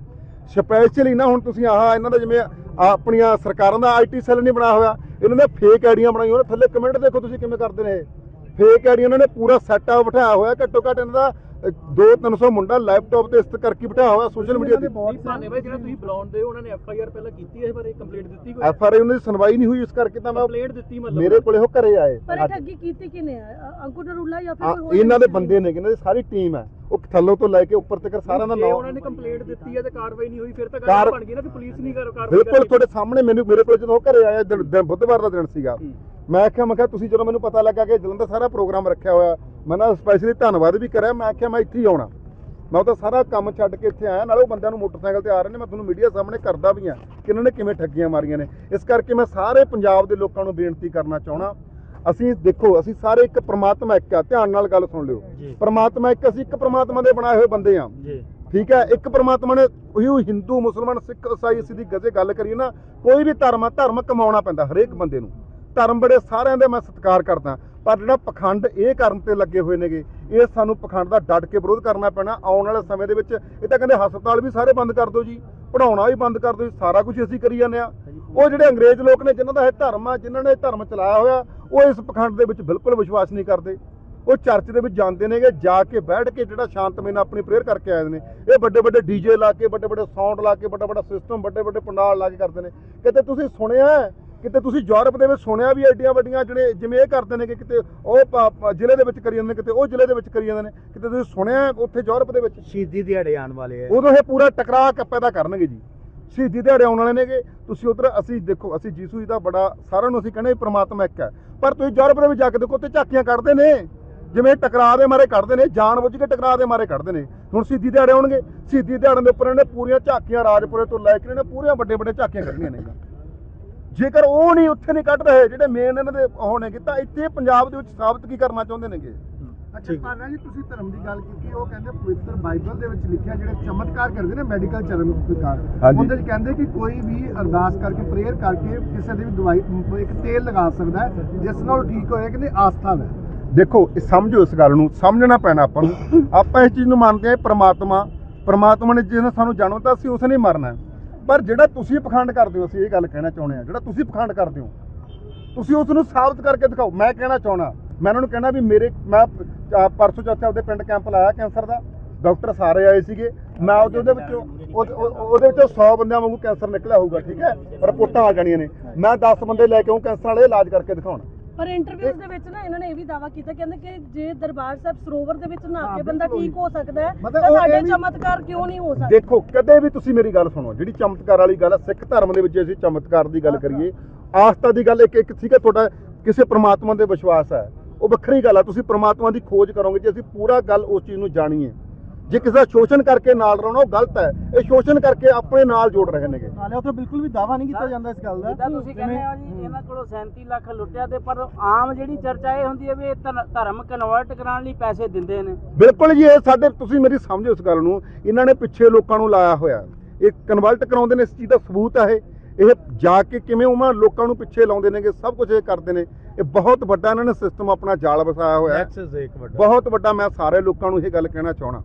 S1: ਸਪੈਸ਼ਲੀ ਨਾ ਹੁਣ ਤੁਸੀਂ ਆਹ ਇਹਨਾਂ ਦਾ ਜਿਵੇਂ ਆਹ ਆਪਣੀਆਂ ਸਰਕਾਰਾਂ ਦਾ ਆਈਟੀ ਸੈੱਲ ਨਹੀਂ ਬਣਾਇਆ ਹੋਇਆ ਇਹਨਾਂ ਨੇ ਫੇਕ ਆਈਡੀਆਂ ਬਣਾਈਆਂ ਉਹਨਾਂ ਥੱਲੇ ਕਮੈਂਟ ਦੇਖੋ ਤੁਸੀਂ ਕਿਵੇਂ ਕਰਦੇ ਨੇ ਫੇਕ ਆਈਡੀ ਇਹਨਾਂ ਨੇ ਪੂਰਾ ਸੈਟਅਪ ਬਿਠਾਇਆ ਹੋਇਆ ਘੱਟੋ ਘੱਟ ਇਹਨਾਂ ਦਾ 2-300 ਮੁੰਡਾ ਲੈਪਟਾਪ ਤੇ ਇਸ ਕਰਕੇ ਬਿਠਾਇਆ ਹੋਇਆ ਸੋਸ਼ਲ ਮੀਡੀਆ ਤੇ।
S2: ਭਾਨੇ ਬਾਈ ਜਿਹੜਾ ਤੁਸੀਂ ਬੁਲਾਉਂਦੇ ਹੋ ਉਹਨਾਂ ਨੇ ਐਫ ਆਈ ਆਰ ਪਹਿਲਾਂ ਕੀਤੀ ਹੈ ਇਸ ਬਾਰੇ ਕੰਪਲੇਂਟ ਦਿੱਤੀ ਕੋਈ?
S1: ਐਫ ਆਰ ਆਈ ਉਹਨਾਂ ਦੀ ਸੁਣਵਾਈ ਨਹੀਂ ਹੋਈ ਇਸ ਕਰਕੇ ਤਾਂ ਮੈਂ
S2: ਕੰਪਲੇਂਟ ਦਿੱਤੀ ਮਤਲਬ?
S1: ਮੇਰੇ ਕੋਲੇ ਉਹ ਘਰੇ ਆਏ।
S5: ਪਰ ਇਹ। ਠੱਗੀ ਕੀਤੀ ਕਿਨੇ ਆ? ਅੰਕੁਰ ਨਰੂਲਾ ਜਾਂ ਫਿਰ ਕੋਈ ਹੋਰ
S1: ਇਹਨਾਂ ਦੇ
S5: ਬੰਦੇ
S1: ਨੇ ਇਹਨਾਂ ਦੀ ਸਾਰੀ ਟੀਮ ਹੈ। ਉਹ ਥੱਲੋਂ ਤੋਂ ਲੈ ਕੇ ਉੱਪਰ ਤੱਕ ਸਾਰਿਆਂ ਦਾ ਨਾਮ
S2: ਉਹਨਾਂ ਨੇ ਕੰਪਲੇਂਟ ਦਿੱਤੀ ਹੈ ਤੇ ਕਾਰਵਾਈ ਨਹੀਂ ਹੋਈ ਫਿਰ ਤਾਂ ਗੱਲ ਬਣ ਗਈ ਨਾ ਕਿ ਪੁਲਿਸ ਨਹੀਂ ਕਰ ਕਾਰਵਾਈ
S1: ਬਿਲਕੁਲ। ਤੁਹਾਡੇ ਸਾਹਮਣੇ ਮੈਨੂੰ ਮੇਰੇ ਕੋਲ ਜਦੋਂ ਉਹ ਘਰੇ ਆਇਆ ਬੁੱਧਵਾਰ ਦਾ ਦਿਨ ਸੀਗਾ। ਮੈਂ ਆਖਿਆ ਮੈਂ ਕਿਹਾ ਤੁਸੀਂ ਜਦੋਂ ਮੈਨੂੰ ਪਤਾ ਲੱਗਾ ਕਿ ਜਲੰਧਰ ਸਾਰਾ ਪ੍ਰੋਗਰਾਮ ਰੱਖਿਆ ਹੋਇਆ ਮੈਂ ਨਾ ਸਪੈਸ਼ਲੀ ਧੰਨਵਾਦ ਵੀ ਕਰਿਆ ਮੈਂ ਆਖਿਆ ਮੈਂ ਇੱਥੇ ਹੀ ਆਉਣਾ। ਮੈਂ ਉਹ ਤਾਂ ਸਾਰਾ ਕੰਮ ਛੱਡ ਕੇ ਇੱਥੇ ਆਇਆ ਨਾਲੇ ਉਹ ਬੰਦਿਆਂ ਨੂੰ ਮੋਟਰਸਾਈਕਲ ਤੇ ਆ ਰਹੇ ਨੇ ਮੈਂ ਤੁਹਾਨੂੰ ਮੀਡੀਆ ਸਾਹਮਣੇ ਕਰਦਾ ਵੀ ਆ ਕਿ ਇਹਨਾਂ ਨੇ ਕਿਵੇਂ ਠੱਗੀਆਂ ਮਾਰੀਆਂ ਨੇ। ਇਸ ਕਰਕੇ ਮੈਂ ਸਾਰੇ ਪੰਜਾਬ ਦੇ ਲੋਕਾਂ ਨੂੰ ਬੇਨਤੀ ਕਰਨਾ ਚਾਹਣਾ ਅਸੀਂ ਦੇਖੋ ਅਸੀਂ ਸਾਰੇ ਇੱਕ ਪ੍ਰਮਾਤਮਾ ਇੱਕ ਆ ਧਿਆਨ ਨਾਲ ਗੱਲ ਸੁਣ ਲਿਓ। ਪ੍ਰਮਾਤਮਾ ਇੱਕ ਅਸੀਂ ਇੱਕ ਪ੍ਰਮਾਤਮਾ ਦੇ ਬਣਾਏ ਹੋਏ ਬੰਦੇ ਆ ਠੀਕ ਹੈ ਇੱਕ ਪ੍ਰਮਾਤਮਾ ਨੇ ਉਹੀ ਹਿੰਦੂ ਮੁਸਲਮਾਨ ਸਿੱਖ ਈਸਾਈ ਅਸੀਂ ਦੀ ਗਜ਼ੇ ਗੱਲ ਕਰੀਏ ਨਾ ਕੋਈ ਵੀ ਧਰਮ ਆ ਧਰਮ ਕਮਾਉਣਾ ਪੈਂਦਾ ਹਰੇਕ ਬੰਦੇ ਨੂੰ। ਧਰਮ ਬੜੇ ਸਾਰਿਆਂ ਦੇ ਮੈਂ ਸਤਿਕਾਰ ਕਰਦਾ। ਪਰ ਜਿਹੜਾ ਪਖੰਡ ਇਹ ਕਰਨ ਤੇ ਲੱਗੇ ਹੋਏ ਨੇਗੇ ਇਹ ਸਾਨੂੰ ਪਖੰਡ ਦਾ ਡਟ ਕੇ ਵਿਰੋਧ ਕਰਨਾ ਪੈਣਾ। ਆਉਣ ਵਾਲੇ ਸਮੇਂ ਦੇ ਵਿੱਚ ਇਹ ਤਾਂ ਕਹਿੰਦੇ ਹਸਪਤਾਲ ਵੀ ਸਾਰੇ ਬੰਦ ਕਰ ਦਿਓ ਜੀ ਪੜਾਉਣਾ ਵੀ ਬੰਦ ਕਰ ਦਿਓ ਸਾਰਾ ਕੁਝ ਅਸੀਂ ਕਰੀ ਜਾਂਦੇ ਆ ਉਹ ਜਿਹੜੇ ਅੰਗਰੇਜ਼ ਲੋਕ ਨੇ ਜਿਨ੍ਹਾਂ ਦਾ ਇਹ ਧਰਮ ਆ ਜਿਨ੍ਹਾਂ ਨੇ ਇਹ ਧਰਮ ਚਲਾਇਆ ਹੋਇਆ ਉਹ ਇਸ ਪਖੰਡ ਦੇ ਵਿੱਚ ਬਿਲਕੁਲ ਵਿਸ਼ਵਾਸ ਨਹੀਂ ਕਰਦੇ। ਉਹ ਚਰਚ ਦੇ ਵਿੱਚ ਜਾਂਦੇ ਨੇਗੇ ਜਾ ਕੇ ਬੈਠ ਕੇ ਜਿਹੜਾ ਸ਼ਾਂਤਮਈ ਨਾਲ ਆਪਣੀ ਪ੍ਰੇਅਰ ਕਰਕੇ ਆਏ ਨੇ। ਇਹ ਵੱਡੇ ਵੱਡੇ ਡੀਜੇ ਲਾ ਕੇ ਵੱਡੇ ਵੱਡੇ ਸਾਊਂਡ ਲਾ ਕੇ ਵੱਡਾ ਵੱਡਾ ਸਿਸਟਮ ਵੱਡੇ ਵੱਡੇ ਪੰਡਾਲ ਲਾ ਕੇ ਕਰਦੇ ਨੇ। ਕਿਤੇ ਤੁਸੀਂ ਸੁਣਿਆ? ਕਿਤੇ ਤੁਸੀਂ ਯੂਰਪ ਦੇ ਵਿੱਚ ਸੁਣਿਆ ਵੀ ਐਡੀਆਂ ਵੱਡੀਆਂ ਜਿਹੜੇ ਜਿਵੇਂ ਇਹ ਕਰਦੇ ਨੇ ਕਿ ਕਿਤੇ ਉਹ ਜ਼ਿਲ੍ਹੇ ਦੇ ਵਿੱਚ ਕਰੀ ਜਾਂਦੇ ਨੇ ਕਿਤੇ ਉਹ ਜ਼ਿਲ੍ਹੇ ਦੇ ਵਿੱਚ ਕਰੀ ਜਾਂਦੇ ਨੇ ਕਿਤੇ ਤੁਸੀਂ ਸੁਣਿਆ ਉੱਥੇ ਯੂਰਪ ਦੇ ਵਿੱਚ?
S4: ਸ਼ਹੀਦੀ ਦਿਹਾੜੇ ਆਉਣ ਵਾਲੇ ਆ।
S1: ਉਦੋਂ ਇਹ ਪੂਰਾ ਟਕਰਾਅ ਪੈਦਾ ਕਰਨਗੇ ਜੀ। ਸ਼ਹੀਦੀ ਦਿਹਾੜੇ ਆਉਣ ਵਾਲੇ ਨੇਗੇ। ਤੁਸੀਂ ਉਧਰ ਅਸੀਂ ਦੇਖੋ ਅਸੀਂ ਜੀਸੂ ਜੀ ਦਾ ਬੜਾ ਸਾਰਿਆਂ ਨੂੰ ਅਸੀਂ ਕਹਿੰਦੇ ਪ੍ਰਮਾਤਮਾ ਇੱਕ ਹੈ। ਪਰ ਤੁਸੀਂ ਯੂਰਪ ਦੇ ਵਿੱਚ ਜਾ ਕੇ ਦੇਖੋ ਤੇ ਝਾਕੀਆਂ ਕੱਢਦੇ ਨੇ। ਜਿਵੇਂ ਟਕਰਾਅ ਦੇ ਮਾਰੇ ਕੱਢਦੇ ਨੇ ਜਾਣ ਬੁੱਝ ਕੇ ਟਕਰਾਅ ਦੇ ਮਾਰੇ ਕੱਢਦੇ ਨੇ। ਹੁਣ ਸ਼ਹੀਦੀ ਦਿਹਾੜੇ ਆਉਣਗੇ। ਸ਼ਹੀਦੀ ਦਿਹਾੜਿਆਂ ਦੇ ਉੱਪਰ ਇਹਨੇ ਪੂਰੀਆਂ ਝਾਕੀਆਂ ਰਾਜਪੁਰੇ ਤੋਂ ਲੈ ਕੇ ਇਹਨੇ ਪੂਰੀਆਂ ਵੱਡੇ ਵੱਡੇ ਝਾਕੀਆਂ ਕੱਢਣੀਆਂ ਨੇ ਜੇਕਰ ਉਹ ਨਹੀਂ ਉੱਥੇ ਨਹੀਂ ਕੱਢ ਰਹੇ ਜਿਹੜੇ ਮੇਨ ਇਹਨਾਂ ਦੇ ਉਹ ਨੇਗੇ ਤਾਂ ਇੱਥੇ ਪੰਜਾਬ ਦੇ ਵਿੱਚ ਸਾਬਤ ਕੀ ਕਰਨਾ ਚਾਹੁੰਦੇ ਨੇਗੇ
S7: ਅੱਛਾ ਪਾਨਾ ਜੀ ਤੁਸੀਂ ਧਰਮ ਦੀ ਗੱਲ ਕੀਤੀ ਉਹ ਕਹਿੰਦੇ ਪਵਿੱਤਰ ਬਾਈਬਲ ਦੇ ਵਿੱਚ ਲਿਖਿਆ ਜਿਹੜੇ ਚਮਤਕਾਰ ਕਰਦੇ ਨੇ ਮੈਡੀਕਲ ਚਮਤਕਾਰ। ਉਹਦੇ ਵਿੱਚ ਕਹਿੰਦੇ ਕਿ ਕੋਈ ਵੀ ਅਰਦਾਸ ਕਰਕੇ ਪ੍ਰੇਅਰ ਕਰਕੇ ਕਿਸੇ ਦੀ ਵੀ ਦਵਾਈ ਇੱਕ ਤੇਲ ਲਗਾ ਸਕਦਾ ਜਿਸ ਨਾਲ ਠੀਕ ਹੋਏ ਕਹਿੰਦੇ ਆਸਥਾ ਹੈ
S1: ਦੇਖੋ ਇਹ ਸਮਝੋ ਇਸ ਗੱਲ ਨੂੰ ਸਮਝਣਾ ਪੈਣਾ ਆਪਾਂ ਨੂੰ ਆਪਾਂ ਇਸ ਚੀਜ਼ ਨੂੰ ਮੰਨਦੇ ਹਾਂ ਪ੍ਰਮਾਤਮਾ ਪ੍ਰਮਾਤਮਾ ਨੇ ਜਿਹਨੇ ਸਾਨੂੰ ਜਨਮ ਦਿੱਤਾ ਸੀ ਉਸ ਨੇ ਮਰਨਾ ਹੈ। ਪਰ ਜਿਹੜਾ ਤੁਸੀਂ ਪਖੰਡ ਕਰਦੇ ਹੋ, ਅਸੀਂ ਇਹ ਗੱਲ ਕਹਿਣਾ ਚਾਹੁੰਦੇ ਆ ਜਿਹੜਾ ਤੁਸੀਂ ਪਖੰਡ ਕਰਦੇ ਹੋ, ਤੁਸੀਂ ਉਸ ਨੂੰ ਸਾਬਤ ਕਰਕੇ ਦਿਖਾਓ। ਮੈਂ ਕਹਿਣਾ ਚਾਹਣਾ ਮੈਂ ਉਹਨਾਂ ਨੂੰ ਕਹਿਣਾ ਵੀ ਮੇਰੇ, ਮੈਂ ਪਰਸੋਂ ਚੌਥੇ ਆਪਦੇ ਪਿੰਡ ਕੈਂਪ ਲਾਇਆ ਕੈਂਸਰ ਦਾ। ਡਾਕਟਰ ਸਾਰੇ ਆਏ ਸੀਗੇ। ਮੈਂ ਉਹਦੇ ਉਹਦੇ ਵਿੱਚੋਂ, ਉਹ- ਉਹਦੇ ਵਿੱਚੋਂ 100 ਬੰਦਿਆਂ ਵਾਂਗੂ ਕੈਂਸਰ ਨਿਕਲਿਆ ਹੋਊਗਾ, ਠੀਕ ਹੈ? ਰਿਪੋਰਟਾਂ ਆ ਜਾਣੀਆਂ ਨੇ। ਮੈਂ 10 ਬੰਦੇ ਲੈ ਕੇ ਆਉਂ ਕੈਂਸਰ ਵਾਲੇ, ਇਲਾਜ ਕਰਕੇ ਦਿਖਾਉਣਾ।
S5: ਪਰ ਇੰਟਰਵਿਊਜ਼ ਦੇ ਵਿੱਚ ਨਾ ਇਹਨਾਂ ਨੇ ਇਹ ਵੀ ਦਾਵਾ ਕੀਤਾ ਕਹਿੰਦੇ ਕਿ ਜੇ ਦਰਬਾਰ ਸਾਹਿਬ ਸਰੋਵਰ ਦੇ ਵਿੱਚ ਨਹਾ ਕੇ ਬੰਦਾ ਠੀਕ ਹੋ ਸਕਦਾ ਹੈ ਤਾਂ ਸਾਡੇ ਚਮਤਕਾਰ ਕਿਉਂ ਨਹੀਂ ਹੋ ਸਕਦੇ?
S1: ਦੇਖੋ ਕਦੇ ਵੀ ਤੁਸੀਂ ਮੇਰੀ ਗੱਲ ਸੁਣੋ ਜਿਹੜੀ ਚਮਤਕਾਰ ਵਾਲੀ ਗੱਲ ਸਿੱਖ ਧਰਮ ਦੇ ਵਿੱਚ ਅਸੀਂ ਚਮਤਕਾਰ ਦੀ ਗੱਲ ਕਰੀਏ ਆਸਥਾ ਦੀ ਗੱਲ ਇੱਕ ਇੱਕ ਸੀਗਾ ਤੁਹਾਡਾ ਕਿਸੇ ਪ੍ਰਮਾਤਮਾ ਦੇ ਵਿਸ਼ਵਾਸ ਹੈ। ਉਹ ਵੱਖਰੀ ਗੱਲ ਆ ਤੁਸੀਂ ਪ੍ਰਮਾਤਮਾ ਦੀ ਖੋਜ ਕਰੋਗੇ ਜੇ ਅਸੀਂ ਪੂਰਾ ਗੱਲ ਉਸ ਚੀਜ਼ ਨੂੰ ਜਾਣੀਏ ਜੇ ਕਿਸੇ ਦਾ ਸ਼ੋਸ਼ਣ ਕਰਕੇ ਨਾਲ ਰਹਿਣਾ ਉਹ ਗਲਤ ਹੈ। ਇਹ ਸ਼ੋਸ਼ਣ ਕਰਕੇ ਆਪਣੇ ਨਾਲ ਜੋੜ ਰਹੇ ਨੇਗੇ।
S3: ਨਾਲੇ ਉੱਥੇ ਬਿਲਕੁਲ ਵੀ ਦਾਵਾ ਨਹੀਂ ਕੀਤਾ ਜਾਂਦਾ ਇਸ ਗੱਲ ਦਾ।
S6: ਜਿੱਦਾਂ ਤੁਸੀਂ ਕਹਿੰਦੇ ਹੋ ਜੀ ਇਹਨਾਂ ਕੋਲੋਂ 37 ਲੱਖ ਲੁੱਟਿਆ ਤੇ ਪਰ ਆਮ ਜਿਹੜੀ ਚਰਚਾ ਇਹ ਹੁੰਦੀ ਹੈ ਵੀ ਇਹ ਧਰ- ਧਰਮ ਕਨਵਰਟ ਕਰਾਉਣ ਲਈ ਪੈਸੇ ਦਿੰਦੇ ਨੇ।
S1: ਬਿਲਕੁਲ ਜੀ ਇਹ ਸਾਡੇ ਤੁਸੀਂ ਮੇਰੀ ਸਮਝੋ ਇਸ ਗੱਲ ਨੂੰ। ਇਹਨਾਂ ਨੇ ਪਿੱਛੇ ਲੋਕਾਂ ਨੂੰ ਲਾਇਆ ਹੋਇਆ। ਇਹ ਕਨਵਰਟ ਕਰਾਉਂਦੇ ਨੇ ਇਸ ਚੀਜ਼ ਦਾ ਸਬੂਤ ਹੈ ਇਹ। ਇਹ ਜਾ ਕੇ ਕਿਵੇਂ ਉਹਨਾਂ ਲੋਕਾਂ ਨੂੰ ਪਿੱਛੇ ਲਾਉਂਦੇ ਨੇਗੇ ਸਭ ਕੁਝ ਇਹ ਕਰਦੇ ਨੇ। ਇਹ ਬਹੁਤ ਵੱਡਾ ਇਹਨਾਂ ਨੇ ਸਿਸਟਮ ਆਪਣਾ ਜਾਲ ਵਸਾਇਆ ਹੋਇਆ ਹੈ।
S4: ਐਕਸੈਸ ਇੱਕ ਵੱਡਾ।
S1: ਬਹੁਤ ਵੱਡਾ ਮੈਂ ਸਾਰੇ ਲੋਕਾਂ ਨੂੰ ਇਹ ਗੱਲ ਕਹਿਣਾ ਚਾਹਣਾ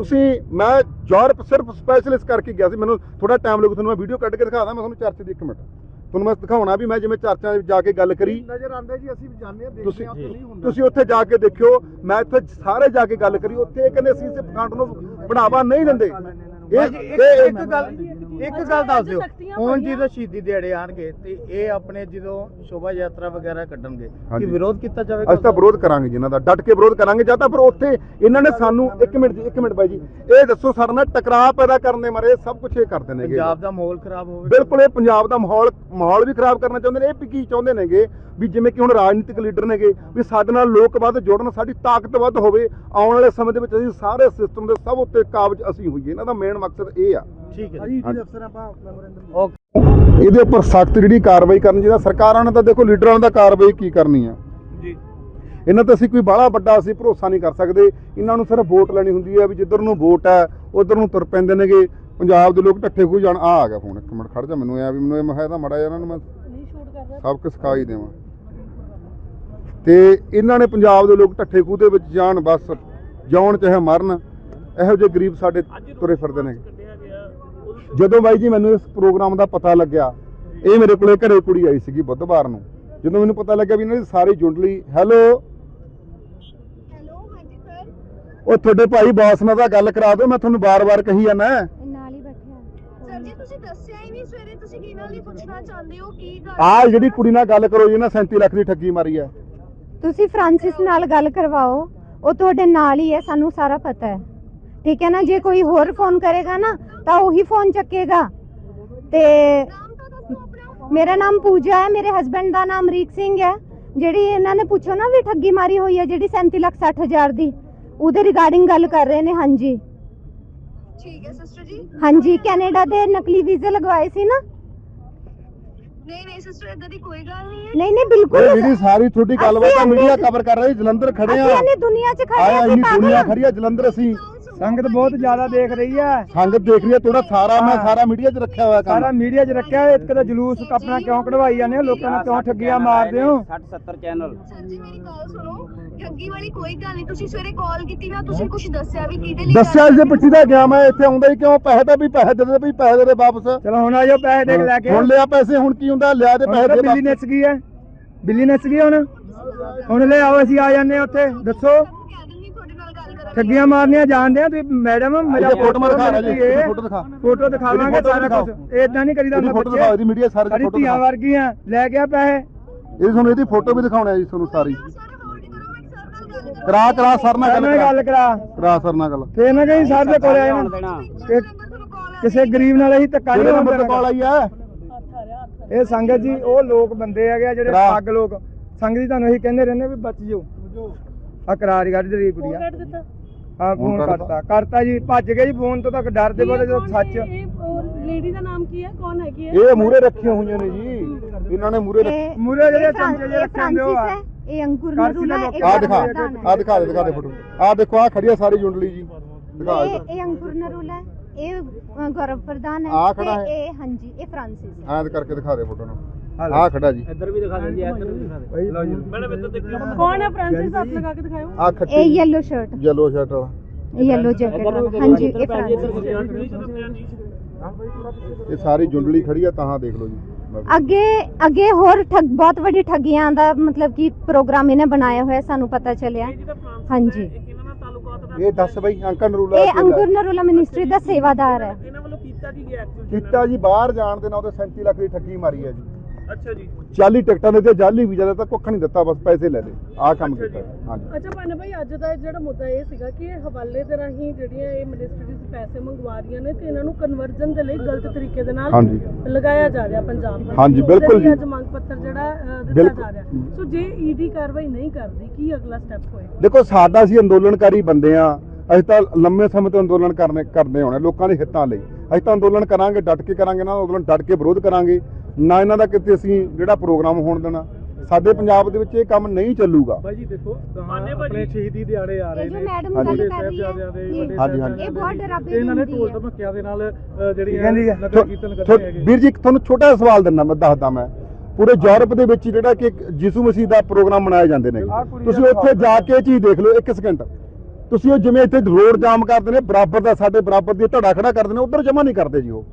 S1: ਤੁਸੀਂ ਮੈਂ ਯੂਰਪ ਸਿਰਫ ਸਪੈਸ਼ਲਿਸਟ ਕਰਕੇ ਗਿਆ ਸੀ ਮੈਨੂੰ ਥੋੜਾ ਟਾਈਮ ਲੱਗੂ ਤੁਹਾਨੂੰ ਮੈਂ ਵੀਡੀਓ ਕੱਢ ਕੇ ਦਿਖਾਦਾ ਮੈਂ ਤੁਹਾਨੂੰ ਚਰਚ ਦੀ ਇੱਕ ਮਿੰਟ। ਤੁਹਾਨੂੰ ਮੈਂ ਦਿਖਾਉਣਾ ਵੀ ਮੈਂ ਜਿਵੇਂ ਚਰਚਾਂ ਵਿੱਚ ਜਾ ਕੇ ਗੱਲ ਕਰੀ।
S7: ਨਜ਼ਰ ਆਉਂਦਾ ਜੀ ਅਸੀਂ ਜਾਣਦੇ ਹਾਂ ਦੇਖਦੇ ਹਾਂ ਉੱਥੇ ਨਹੀਂ ਹੁੰਦਾ।
S1: ਤੁਸੀਂ ਉੱਥੇ ਜਾ ਕੇ ਦੇਖਿਓ ਮੈਂ ਇੱਥੇ ਸਾਰੇ ਜਾ ਕੇ ਗੱਲ ਕਰੀ ਉੱਥੇ ਇਹ ਕਹਿੰਦੇ ਅਸੀਂ ਇਸੇ ਪਖੰਡ ਨੂੰ ਬੜਾਵਾ ਨਹੀਂ ਦਿੰਦੇ। ਇਹ
S4: ਭਾਜੀ, ਇੱਕ
S1: ਇਹ-
S4: ਇੱਕ ਗੱਲ ਇੱਕ ਗੱਲ ਦੱਸ ਦਿਓ। ਹੁਣ। ਜਦੋਂ ਸ਼ਹੀਦੀ ਦਿਹਾੜੇ ਆਣਗੇ ਤੇ ਇਹ ਆਪਣੇ ਜਦੋਂ ਸ਼ੋਭਾ ਯਾਤਰਾ ਵਗੈਰਾ ਕੱਢਣਗੇ ਕੀ। ਵਿਰੋਧ ਕੀਤਾ ਜਾਵੇਗਾ?
S1: ਅਸੀਂ ਤਾਂ ਵਿਰੋਧ ਕਰਾਂਗੇ ਜੀ ਇਹਨਾਂ ਦਾ ਡਟ ਕੇ ਵਿਰੋਧ ਕਰਾਂਗੇ ਜਾਂ ਤਾਂ ਫਿਰ ਉੱਥੇ ਇਹਨਾਂ ਨੇ ਸਾਨੂੰ ਇੱਕ ਮਿੰਟ ਜੀ ਇੱਕ ਮਿੰਟ ਬਾਈ ਜੀ ਇਹ ਦੱਸੋ ਸਾਡੇ ਨਾਲ ਟਕਰਾਅ ਪੈਦਾ ਕਰਨ ਦੇ ਮਾਰੇ ਸਭ ਕੁਝ ਇਹ ਕਰਦੇ ਨੇਗੇ।
S4: ਪੰਜਾਬ ਦਾ ਮਾਹੌਲ ਖਰਾਬ ਹੋਵੇ
S1: ਬਿਲਕੁਲ ਇਹ ਪੰਜਾਬ ਦਾ ਮਾਹੌਲ ਮਾਹੌਲ ਵੀ ਖਰਾਬ ਕਰਨਾ ਚਾਹੁੰਦੇ ਨੇ ਇਹ ਵੀ ਕੀ ਚਾਹੁੰਦੇ ਨੇਗੇ ਵੀ ਜਿਵੇਂ ਕਿ ਹੁਣ ਰਾਜਨੀਤਿਕ ਲੀਡਰ ਨੇਗੇ ਵੀ ਸਾਡੇ ਨਾਲ ਲੋਕ ਵੱਧ ਜੁੜਨ ਸਾਡੀ ਤਾਕਤ ਵੱਧ ਹੋਵੇ ਆਉਣ ਵਾਲੇ ਸਮੇਂ ਦੇ ਵਿੱਚ ਅਸੀਂ ਸਾਰੇ ਸਿਸਟਮ ਦੇ ਸਭ ਉੱਤੇ ਕਾਬਜ ਅਸੀਂ ਹੋਈਏ। ਇਹਨਾਂ ਦਾ ਮੇਨ ਮਕਸਦ ਇਹ ਆ।
S4: ਠੀਕ ਹੈ
S1: ਹਾਂਜੀ।
S3: ਅਫਸਰ ਆਪਾਂ ਮੈਮੋਰੈਂਡਮ
S4: ਓਕੇ
S1: ਇਹਦੇ ਉੱਪਰ ਸਖਤ ਜਿਹੜੀ ਕਾਰਵਾਈ ਕਰਨੀ ਜਿਹਦਾ ਸਰਕਾਰਾਂ ਨੇ ਤਾਂ ਦੇਖੋ ਲੀਡਰਾਂ ਨੇ ਤਾਂ ਕਾਰਵਾਈ ਕੀ ਕਰਨੀ ਆ।
S2: ਜੀ।
S1: ਇਹਨਾਂ ਤੇ ਅਸੀਂ ਕੋਈ ਬਾਹਲਾ ਵੱਡਾ ਅਸੀਂ ਭਰੋਸਾ ਨਹੀਂ ਕਰ ਸਕਦੇ। ਇਹਨਾਂ ਨੂੰ ਸਿਰਫ ਵੋਟ ਲੈਣੀ ਹੁੰਦੀ ਹੈ ਵੀ ਜਿੱਧਰ ਨੂੰ ਵੋਟ ਹੈ ਉਧਰ ਨੂੰ ਤੁਰ ਪੈਂਦੇ ਨੇਗੇ। ਪੰਜਾਬ ਦੇ ਲੋਕ ਢੱਠੇ ਖੂ ਜਾਣ। ਆ ਆ ਗਿਆ ਫੋਨ ਇੱਕ ਮਿੰਟ ਖੜ ਜਾ ਮੈਨੂੰ ਐ ਵੀ ਮੈਨੂੰ ਇਹ ਮੈਂ ਤਾਂ ਮੜਾ ਇਹਨਾਂ ਨੂੰ ਮੈਂ
S5: ਨਹੀਂ ਸ਼ੂਟ ਕਰ ਰਿਹਾ।
S1: ਸਭ ਕੁਝ ਸਿਖਾ ਹੀ ਦੇਵਾਂ। ਤੇ ਇਹਨਾਂ ਨੇ ਪੰਜਾਬ ਦੇ ਲੋਕ ਢੱਠੇ ਖੂਹ ਦੇ ਵਿੱਚ ਜਾਣ ਬਸ ਜਾਉਣ ਚਾਹੇ ਮਰਨ ਇਹੋ ਜਿਹੇ ਗਰੀਬ ਸਾਡੇ ਤੁਰੇ ਫਿਰਦੇ ਨੇ ਜਦੋਂ ਬਾਈ ਜੀ ਮੈਨੂੰ ਇਸ ਪ੍ਰੋਗਰਾਮ ਦਾ ਪਤਾ ਲੱਗਿਆ ਇਹ ਮੇਰੇ ਕੋਲੇ ਘਰੇ ਕੁੜੀ ਆਈ ਸੀਗੀ ਬੁੱਧਵਾਰ ਨੂੰ। ਜਦੋਂ ਮੈਨੂੰ ਪਤਾ ਲੱਗਿਆ ਵੀ ਇਹਨਾਂ ਦੀ ਸਾਰੀ ਜੁੰਡਲੀ ਹੈਲੋ?
S8: ਹੈਲੋ ਹਾਂਜੀ ਸਰ।
S1: ਉਹ ਤੁਹਾਡੇ ਭਾਈ ਬਾਸ ਨਾਲ ਤਾਂ ਗੱਲ ਕਰਾ ਦਿਓ ਮੈਂ ਤੁਹਾਨੂੰ ਬਾਰ-ਬਾਰ ਕਹੀ ਜਾਂਦਾ।
S8: ਨਾਲ ਹੀ ਬੈਠਿਆ ਸਰ ਜੀ ਤੁਸੀਂ ਦੱਸਿਆ ਹੀ ਨਹੀਂ ਸਵੇਰੇ ਤੁਸੀਂ ਕੀ ਨਾਲ ਹੀ ਪੁੱਛਣਾ ਚਾਹੁੰਦੇ ਹੋ ਕੀ ਗੱਲ
S1: ਆਹ ਜਿਹੜੀ ਕੁੜੀ ਨਾਲ ਗੱਲ ਕਰੋ ਜੀ ਨਾ 37 ਲੱਖ ਦੀ ਠੱਗੀ ਮਾਰੀ ਹੈ।
S8: ਤੁਸੀਂ ਫ੍ਰਾਂਸਿਸ ਨਾਲ ਗੱਲ ਕਰਵਾਓ ਉਹ ਤੁਹਾਡੇ ਨਾਲ ਹੀ ਹੈ ਸਾਨੂੰ ਸਾਰਾ ਪਤਾ ਹੈ। ਠੀਕ ਹੈ ਨਾ ਜੇ ਕੋਈ ਹੋਰ ਫੋਨ ਕਰੇਗਾ ਨਾ ਤਾਂ ਉਹੀ ਫੋਨ ਚੱਕੇਗਾ। ਤੇ ਮੇਰਾ ਨਾਮ ਪੂਜਾ ਹੈ ਮੇਰੇ ਹਸਬੰਡ ਦਾ ਨਾਮ ਰੀਕ ਸਿੰਘ ਹੈ। ਜਿਹੜੀ ਇਹਨਾਂ ਨੇ ਪੁੱਛੋ ਨਾ ਵੀ ਠੱਗੀ ਮਾਰੀ ਹੋਈ ਹੈ ਜਿਹੜੀ 37 ਲੱਖ 60 ਹਜ਼ਾਰ ਦੀ। ਉਹਦੇ ਰਿਗਾਰਡਿੰਗ ਗੱਲ ਕਰ ਰਹੇ ਨੇ ਹਾਂਜੀ।
S9: ਠੀਕ ਹੈ ਸਿਸਟਰ ਜੀ।
S8: ਹਾਂਜੀ ਕੈਨੇਡਾ ਦੇ ਨਕਲੀ ਵੀਜ਼ੇ ਲਗਵਾਏ ਸੀ ਨਾ?
S9: ਨਹੀਂ ਨਹੀਂ ਸਿਸਟਰ ਇਦਾਂ ਦੀ ਕੋਈ ਗੱਲ ਨਹੀਂ ਹੈ।
S8: ਨਹੀਂ ਨਹੀਂ
S1: ਇਹ
S8: ਬਿਲਕੁਲ
S1: ਜਿਹੜੀ ਸਾਰੀ ਤੁਹਾਡੀ ਗੱਲਬਾਤ ਆ ਮੀਡੀਆ ਕਵਰ ਕਰ ਰਹੀ ਜਲੰਧਰ ਖੜੇ
S8: ਅਸੀਂ
S1: ਆ
S8: ਦੁਨੀਆ 'ਚ ਅਸੀਂ
S1: ਦੁਨੀਆ। ਖੜੀ ਆ ਜਲੰਧਰ ਅਸੀਂ।
S7: ਸੰਗਤ ਬਹੁਤ ਜ਼ਿਆਦਾ ਦੇਖ ਰਹੀ ਹੈ।
S1: ਸੰਗਤ ਦੇਖ ਰਹੀ ਹੈ ਤੁਹਾਡਾ ਸਾਰਾ ਮੈਂ ਸਾਰਾ ਮੀਡੀਆ 'ਚ ਰੱਖਿਆ ਹੋਇਆ ਕੰਮ।
S7: ਸਾਰਾ ਮੀਡੀਆ 'ਚ ਰੱਖਿਆ ਹੋਇਆ, ਇੱਕ ਤਾਂ ਜਲੂਸ ਆਪਣਾ ਕਿਉਂ ਕਢਵਾਈ ਜਾਂਦੇ ਹੋ? ਲੋਕਾਂ ਨੂੰ ਕਿਉਂ ਠੱਗੀਆਂ ਮਾਰਦੇ ਹੋ?
S6: 60 70 ਚੈਨਲ।
S9: ਜੀ ਮੇਰੀ ਕਾਲ ਸੁਣੋ। ਠੱਗੀ ਵਾਲੀ ਕੋਈ ਗੱਲ ਨਹੀਂ ਤੁਸੀਂ ਸਵੇਰੇ ਕਾਲ ਕੀਤੀ ਨਾ ਤੁਸੀਂ ਕੁਝ ਦੱਸਿਆ ਵੀ ਕਿਹਦੇ ਲਈ
S1: ਦੱਸਿਆ ਜੇ ਪਿੱਛੇ ਦਾ ਗਿਆ ਮੈਂ ਇੱਥੇ ਆਉਂਦਾ ਹੀ ਕਿਉਂ? ਪੈਸੇ ਤਾਂ ਵੀ ਪੈਸੇ ਦੇ ਦੇ ਵੀ ਪੈਸੇ ਦੇ ਦੇ ਵਾਪਸ।
S7: ਚਲੋ ਹੁਣ ਆਜੋ ਪੈਸੇ ਦੇ ਕੇ ਲੈ ਕੇ।
S1: ਹੁਣ ਲਿਆ ਪੈਸੇ ਹੁਣ ਕੀ ਹੁੰਦਾ? ਲਿਆ ਦੇ ਪੈਸੇ ਦੇ
S7: ਬਿੱਲੀ ਨੱਚ ਗਈ ਹੈ। ਬਿੱਲੀ ਨੱਚ ਗਈ ਹੁਣ? ਹੁਣ ਲੈ ਆਓ ਅਸੀਂ ਆ ਜਾਂਦੇ ਹਾਂ ਉੱਥੇ। ਦੱਸੋ
S9: ਕਹਿ ਦਿੰਦੀ ਤੁਹਾਡੇ ਨਾਲ ਗੱਲ ਕਰਾਂਗੇ
S7: ਠੱਗੀਆਂ ਮਾਰਨੀਆਂ ਜਾਣਦੇ ਆ ਤੁਸੀਂ ਮੈਡਮ ਮੇਰਾ
S1: ਇਹਦੀ ਫੋਟੋ ਦਿਖਾ ਜੀ
S7: ਇਹ
S1: ਫੋਟੋ ਦਿਖਾ।
S7: ਫੋਟੋ ਦਿਖਾਵਾਂਗੇ
S1: ਇਹਦੀ ਫੋਟੋ
S7: ਸਾਰਾ
S1: ਦਿਖਾਓ।
S7: ਕੁਝ ਇਦਾਂ ਨਹੀਂ ਕਰੀਦਾ
S1: ਇਹਦੀ
S7: ਹੁੰਦਾ
S1: ਫੋਟੋ ਦਿਖਾਓ ਇਹਦੀ ਮੀਡੀਆ ਸਾਰੇ ਦੀ ਫੋਟੋ
S7: ਧੀਆਂ
S1: ਦਿਖਾਓ
S7: ਵਰਗੀਆਂ ਲੈ ਗਿਆ ਪੈਸੇ।
S1: ਇਹ ਤੁਹਾਨੂੰ ਇਹਦੀ ਫੋਟੋ ਵੀ ਦਿਖਾਉਣੀ ਜੀ ਤੁਹਾਨੂੰ ਸਾਰੀ।
S9: ਸਰ ਹੋਲਡ ਕਰੋ ਮੈਂ ਸਰ ਨਾਲ ਗੱਲ ਕਰਾਂ
S1: ਕਰਾ ਕਰਾ ਸਰ ਨਾਲ
S7: ਨਾਲ
S1: ਗੱਲ
S7: ਗੱਲ ਕਰਾ।
S1: ਕਰਾ ਸਰ ਨਾਲ ਗੱਲ।
S7: ਫੇਰ ਨਾ ਕਹੀਂ ਸਰ ਦੇ ਕੋਲੇ ਆਏ ਨਾ। ਕਿਸੇ ਗਰੀਬ ਨਾਲ ਅਸੀਂ ਧੱਕਾ ਨਹੀਂ ਹੋਣ
S1: ਨੰਬਰ ਤੇ ਕਾਲ ਆਈ ਹੈ
S7: ਇਹ ਸੰਗਤ ਜੀ ਉਹ ਲੋਕ ਬੰਦੇ ਹੈਗੇ ਆ ਜਿਹੜੇ
S1: ਕਰਾ।
S7: ਪੱਗ ਲੋਕ। ਸੰਗਤ ਜੀ ਤੁਹਾਨੂੰ ਅਸੀਂ ਕਹਿੰਦੇ ਰਹਿੰਦੇ ਵੀ ਬਚ ਜਾਓ। ਆ ਕਰਾਰੀ ਗੱਡੀ ਦੀ
S5: ਫੋਨ
S7: ਕੁੜੀਆ ਆ
S1: ਫੋਨ।
S7: ਕਰਤਾ। ਕਰਤਾ। ਜੀ ਭੱਜ ਗਏ ਜੀ ਫੋਨ ਤੋਂ ਤੱਕ ਡਰਦੇ ਬੋਲੇ ਜਦੋਂ ਸੱਚ।
S5: ਇਹ ਲੇਡੀ ਦਾ ਨਾਮ ਕੀ ਹੈ? ਕੌਣ ਹੈਗੀ ਹੈ?
S1: ਇਹ ਮੂਰੇ ਰੱਖੀਆਂ ਹੋਈਆਂ ਨੇ ਜੀ। ਇਹਨਾਂ ਨੇ ਮੂਰੇ
S7: ਮੂਹਰੇ ਜਿਹੜੇ ਚਮਚੇ ਜਿਹੇ
S8: ਇਹ
S7: ਰੱਖੇ ਹੁੰਦੇ ਉਹ ਆ।
S8: ਹੈ। ਇਹ ਅੰਕੁਰ ਨਰੂਲਾ
S7: ਦੇ
S8: ਹੈ,
S1: ਆ ਦਿਖਾ
S8: ਹੈ।
S1: ਆ ਦਿਖਾ ਦੇ ਦਿਖਾ ਦੇ ਫੋਟੋ। ਆ ਦੇਖੋ ਆ ਖੜੀ ਆ ਸਾਰੀ ਜੁੰਡਲੀ ਜੀ। ਦਿਖਾ
S8: ਇਹ। ਇਹ ਅੰਕੁਰ ਨਰੂਲਾ ਹੈ। ਇਹ ਗੌਰਵ ਪ੍ਰਧਾਨ ਹੈ।
S1: ਹੈ।
S8: ਇਹ ਹਾਂਜੀ ਇਹ ਫਰਾਂਸਿਸ ਹੈ।
S1: ਐਂ ਕਰਕੇ ਦਿਖਾ ਦੇ ਫੋਟੋ ਨੂੰ। ਆ ਖੜਾ ਜੀ।
S6: ਇੱਧਰ ਵੀ ਦਿਖਾ ਦਿੰਦੀ ਇੱਧਰ ਵੀ ਦਿਖਾ ਦੇ।
S7: ਲਓ ਜੀ।
S5: ਕੌਣ ਹੈ ਫ੍ਰਾਂਸਿਸ ਹੱਥ ਲਗਾ ਕੇ ਦਿਖਾਓ
S1: ਆ
S8: ਇਹ ਯੈਲੋ ਸ਼ਰਟ
S1: ਯੈਲੋ ਸ਼ਰਟ ਵਾਲਾ।
S8: ਯੈਲੋ ਜੈਕਟ ਵਾਲਾ। ਹਾਂਜੀ ਇਹ ਫਰਾਂਸਿਸ
S1: ਇਹ ਸਾਰੀ ਜੁੰਡਲੀ ਖੜੀ ਆ ਤਾਂ ਦੇਖ ਲਓ ਜੀ।
S8: ਅੱਗੇ ਅੱਗੇ ਹੋਰ ਠੱਗ ਬਹੁਤ ਵੱਡੀ ਠੱਗੀਆਂ ਦਾ ਮਤਲਬ ਕਿ ਪ੍ਰੋਗਰਾਮ ਇਹਨੇ ਬਣਾਇਆ ਹੋਇਆ ਸਾਨੂੰ ਪਤਾ ਚੱਲਿਆ। ਹਾਂਜੀ।
S1: ਇਹ ਦੱਸ ਬਈ ਅੰਕਲ ਨਰੂਲਾ
S8: ਇਹ ਅੰਕੁਰ ਨਰੂਲਾ ਮਿਨਿਸਟਰੀ ਦਾ ਸੇਵਾਦਾਰ ਹੈ।
S6: ਇਹਨਾਂ ਵੱਲੋਂ ਕੀਤਾ ਕੀ ਗਿਆ
S1: ਕੀਤਾ ਜੀ ਬਾਹਰ ਜਾਣ ਦੇ ਨਾਲ ਉਹਦੇ 37 ਲੱਖ ਦੀ ਠੱਗੀ ਮਾਰੀ ਹੈ ਜੀ।
S6: ਅੱਛਾ ਜੀ।
S1: 40 ਟਿਕਟਾਂ ਦੇ ਤੇ ਜਾਲੀ ਵੀਜ਼ਾ ਦਾ ਤਾਂ ਕੁੱਖ ਨਹੀਂ ਦਿੱਤਾ ਬਸ ਪੈਸੇ ਲੈ ਲਏ। ਆਹ ਕੰਮ ਕੀਤਾ ਹਾਂਜੀ।
S5: ਅੱਛਾ ਭਾਨੇ ਭਾਈ ਅੱਜ ਦਾ ਜਿਹੜਾ ਮੁੱਦਾ ਇਹ ਸੀਗਾ ਕਿ ਇਹ ਹਵਾਲੇ ਦੇ ਰਾਹੀਂ ਜਿਹੜੀਆਂ ਇਹ ਮਿਨਿਸਟਰੀਜ਼ ਪੈਸੇ ਮੰਗਵਾ ਰਹੀਆਂ ਨੇ ਤੇ ਇਹਨਾਂ ਨੂੰ ਕਨਵਰਜਨ ਦੇ ਲਈ ਗਲਤ ਤਰੀਕੇ ਦੇ ਨਾਲ
S1: ਹਾਂਜੀ।
S5: ਲਗਾਇਆ ਜਾ ਰਿਹਾ ਪੰਜਾਬ ਦਾ।
S1: ਹਾਂਜੀ,
S5: ਉਹਦੇ
S1: ਬਿਲਕੁਲ
S5: ਲਈ
S1: ਜੀ।
S5: ਅੱਜ ਮੰਗ ਪੱਤਰ ਜਿਹੜਾ ਅ, ਦਿੱਤਾ
S1: ਬਿਲਕੁਲ।
S5: ਜਾ ਰਿਹਾ। ਸੋ ਜੇ ਈਡੀ ਕਾਰਵਾਈ ਨਹੀਂ ਕਰਦੀ ਕੀ ਅਗਲਾ ਸਟੈਪ ਹੋਏਗਾ
S1: ਦੇਖੋ ਸਾਡਾ ਅਸੀਂ ਅੰਦੋਲਨਕਾਰੀ ਬੰਦੇ ਆ ਅਸੀਂ ਤਾਂ ਲੰਮੇ ਸਮੇਂ ਤੋਂ ਅੰਦੋਲਨ ਕਰਨੇ ਕਰਦੇ ਹੋਣੇ ਲੋਕਾਂ ਦੇ ਹਿੱਤਾਂ ਲਈ। ਅਸੀਂ ਤਾਂ ਅੰਦੋਲਨ ਕਰਾਂਗੇ ਡਟ ਕੇ ਕਰਾਂਗੇ ਨਾ ਅੰਦੋਲਨ ਡਟ ਕੇ ਵਿਰੋਧ ਕਰਾਂਗੇ। ਨਾ ਇਹਨਾਂ ਦਾ ਕਿਤੇ ਅਸੀਂ ਜਿਹੜਾ ਪ੍ਰੋਗਰਾਮ ਹੋਣ ਦੇਣਾ। ਸਾਡੇ ਪੰਜਾਬ ਦੇ ਵਿੱਚ ਇਹ ਕੰਮ ਨਹੀਂ ਚੱਲੂਗਾ।
S7: ਬਾਈ ਜੀ ਦੇਖੋ ਆਪਣੇ ਸ਼ਹੀਦੀ ਦਿਹਾੜੇ ਆ
S8: ਇਹ ਜੋ ਮੈਡਮ
S1: ਹਾਂਜੀ।
S8: ਗੱਲ ਕਰ ਰਹੀ ਹੈ ਇਹ-
S1: ਹਾਂਜੀ, ਹਾਂਜੀ।
S8: ਇਹ ਬਹੁਤ ਡਰਾਬੇ ਦੀ ਹੁੰਦੀ ਹੈ।
S7: ਧਮਕਿਆਂ ਦੇ ਨਾਲ ਜਿਹੜੀਆਂ ਨਗਰ ਕੀਰਤਨ
S1: ਥੋ- ਵੀਰ ਜੀ ਤੁਹਾਨੂੰ ਛੋਟਾ ਜਿਹਾ ਸਵਾਲ ਦਿੰਦਾ ਮੈਂ ਦੱਸਦਾ ਮੈਂ। ਪੂਰੇ ਯੂਰਪ ਦੇ ਵਿੱਚ ਜਿਹੜਾ ਕਿ ਯਿਸੂ ਮਸੀਹ ਦਾ ਪ੍ਰੋਗਰਾਮ ਮਨਾਏ ਜਾਂਦੇ ਨੇ। ਤੁਸੀਂ ਉੱਥੇ ਜਾ ਕੇ ਇਹ ਚੀਜ਼ ਦੇਖ ਲਓ ਇੱਕ ਸਕਿੰਟ ਤੁਸੀਂ ਉਹ ਜਿਵੇਂ ਇੱਥੇ ਰੋਡ ਜਾਮ ਕਰਦੇ ਨੇ ਬਰਾਬਰ ਦਾ ਸਾਡੇ ਬਰਾਬਰ ਦੀ ਧੜਾ ਖੜਾ ਕਰਦੇ ਨੇ ਉਧਰ ਜਮਾ ਨਹੀਂ ਕਰਦੇ ਜੀ ਉਹ।